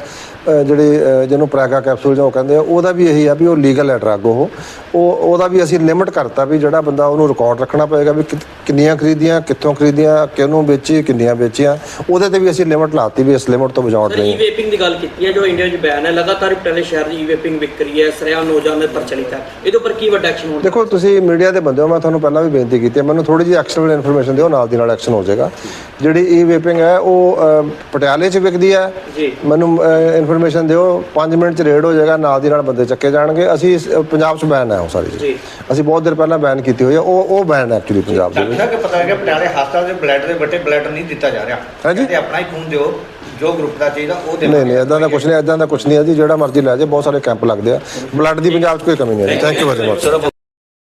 ਜਿਹੜੀ ਜਿਹਨੂੰ ਪ੍ਰੈਗਾ ਕੈਪਸੂਲ ਜੋ ਕਹਿੰਦੇ ਆ ਉਹਦਾ ਵੀ ਇਹੀ ਆ ਵੀ ਉਹ ਲੀਗਲ ਹੈ ਡਰੱਗ ਉਹ। ਉਹ ਉਹਦਾ ਵੀ ਅਸੀਂ ਲਿਮਿਟ ਕਰਤਾ ਵੀ ਜਿਹੜਾ ਬੰਦਾ ਉਹਨੂੰ ਰਿਕਾਰਡ ਰੱਖਣਾ ਪਏਗਾ ਵੀ ਕਿੰਨੀਆਂ ਖਰੀਦੀਆਂ ਕਿੱਥੋਂ ਖਰੀਦੀਆਂ ਕਿਹਨੂੰ ਵੇਚੀ ਕਿੰਨੀਆਂ ਵੇਚੀਆਂ। ਉਹਦੇ ਤੇ ਵੀ ਅਸੀਂ ਲਿਮਿਟ ਲਾਤੀ ਵੀ ਇਸ ਲਿਮਿਟ ਤੋਂ ਬਜਾਉਟ ਸਰ ਨਹੀਂ ਈ ਵੇਪਿੰਗ ਦੀ ਗੱਲ ਕੀਤੀ ਹੈ ਜੋ ਇੰਡੀਆ 'ਚ ਬੈਨ ਹੈ ਲਗਾਤਾਰ ਪਟਿਆਲੇ ਸ਼ਹਿਰ ਦੀ ਵੇਪਿੰਗ ਵਿਕ ਰਹੀ ਹੈ ਸਰਿਆ ਨੌਜਵਾਨ ਦੇ ਪ੍ਰਚਲਿਤ ਹੈ। ਇਹਦੇ ਉੱਪਰ ਕੀ ਵੱਡਾ ਐਕਸ਼ਨ ਹੋਣਾ ਦੇਖੋ ਤੁਸੀਂ ਮੀਡੀਆ ਦੇ ਬੰਦੇ ਹੋ ਮੈਂ ਤੁਹਾਨੂੰ ਪਹਿਲਾਂ ਵੀ ਬੇਨਤੀ ਕੀਤੀ ਹੈ ਮੈਨੂੰ ਥੋੜੀ ਜਿਹੀ ਐਕਸ਼ਨਬਲ ਇਨਫੋਰਮੇਸ਼ਨ ਦਿਓ ਨਾਲ ਦੀ ਨਾਲ ਐਕਸ਼ਨ ਹੋ ਜਾਏਗਾ। ਜਿਹੜੀ ਈ ਵੇਪਿੰਗ ਹੈ ਉਹ ਪਟਿਆਲੇ 'ਚ ਵਿਕਦੀ ਹੈ। ਜੀ। ਮੈਨੂੰ ਇਨਫੋਰਮੇਸ਼ਨ ਦਿਓ 5 ਮਿੰਟ 'ਚ ਰੇਡ ਹੋ ਜਾਏਗਾ ਨਾਲ ਦੀ ਨਾਲ ਬੰਦੇ ਚੱਕੇ ਜਾਣਗੇ। ਅਸੀਂ ਇਸ- ਪੰਜਾਬ 'ਚ ਬੈਨ ਹੈ ਉਹ ਸਾਰੀ ਜੀ। ਅਸੀਂ ਬਹੁਤ ਦੇਰ ਪਹਿਲਾਂ ਬੈਨ ਕੀਤੀ ਹੋਈ ਹੈ ਉਹ ਉਹ ਬੈਨ ਐਕਚੁਅਲੀ ਪੰਜਾਬ ਦੇ ਡਾਕਟਰ ਵਿੱਚ। ਸਾਹਿਬ ਕਿ ਪਤਾ ਹੈ ਕਿ ਪਟਿਆਲੇ ਹਸਪਤਾਲ ਦੇ ਬਲੱਡ ਦੇ ਬੱਟੇ ਬਲੱਡ ਨਹੀਂ ਦਿੱਤਾ ਜਾ ਰਿਹਾ। ਹਾਂਜੀ। ਤੇ ਆਪਣਾ ਹੀ ਖੂਨ ਦਿਓ ਜੋ ਗਰੁੱਪ ਦਾ ਚਾਹੀਦਾ ਉਹ ਦੇ ਨਹੀਂ ਨਹੀਂ ਇਦਾਂ ਦਾ ਕੁਝ ਨਹੀਂ ਇਦਾਂ ਦਾ ਕੁਝ ਨਹੀਂ ਹੈ ਜੀ ਜਿਹੜਾ ਮਰਜ਼ੀ ਲੈ ਜਾਏ ਬਹੁਤ ਸਾਰੇ ਕੈਂਪ ਲੱਗਦੇ ਆ। ਬਲੱਡ ਦੀ ਪੰਜਾਬ 'ਚ ਕੋਈ ਕਮੀ ਨਹੀਂ ਹੈ ਥੈਂਕ ਯੂ ਵੈਰੀ ਮਚ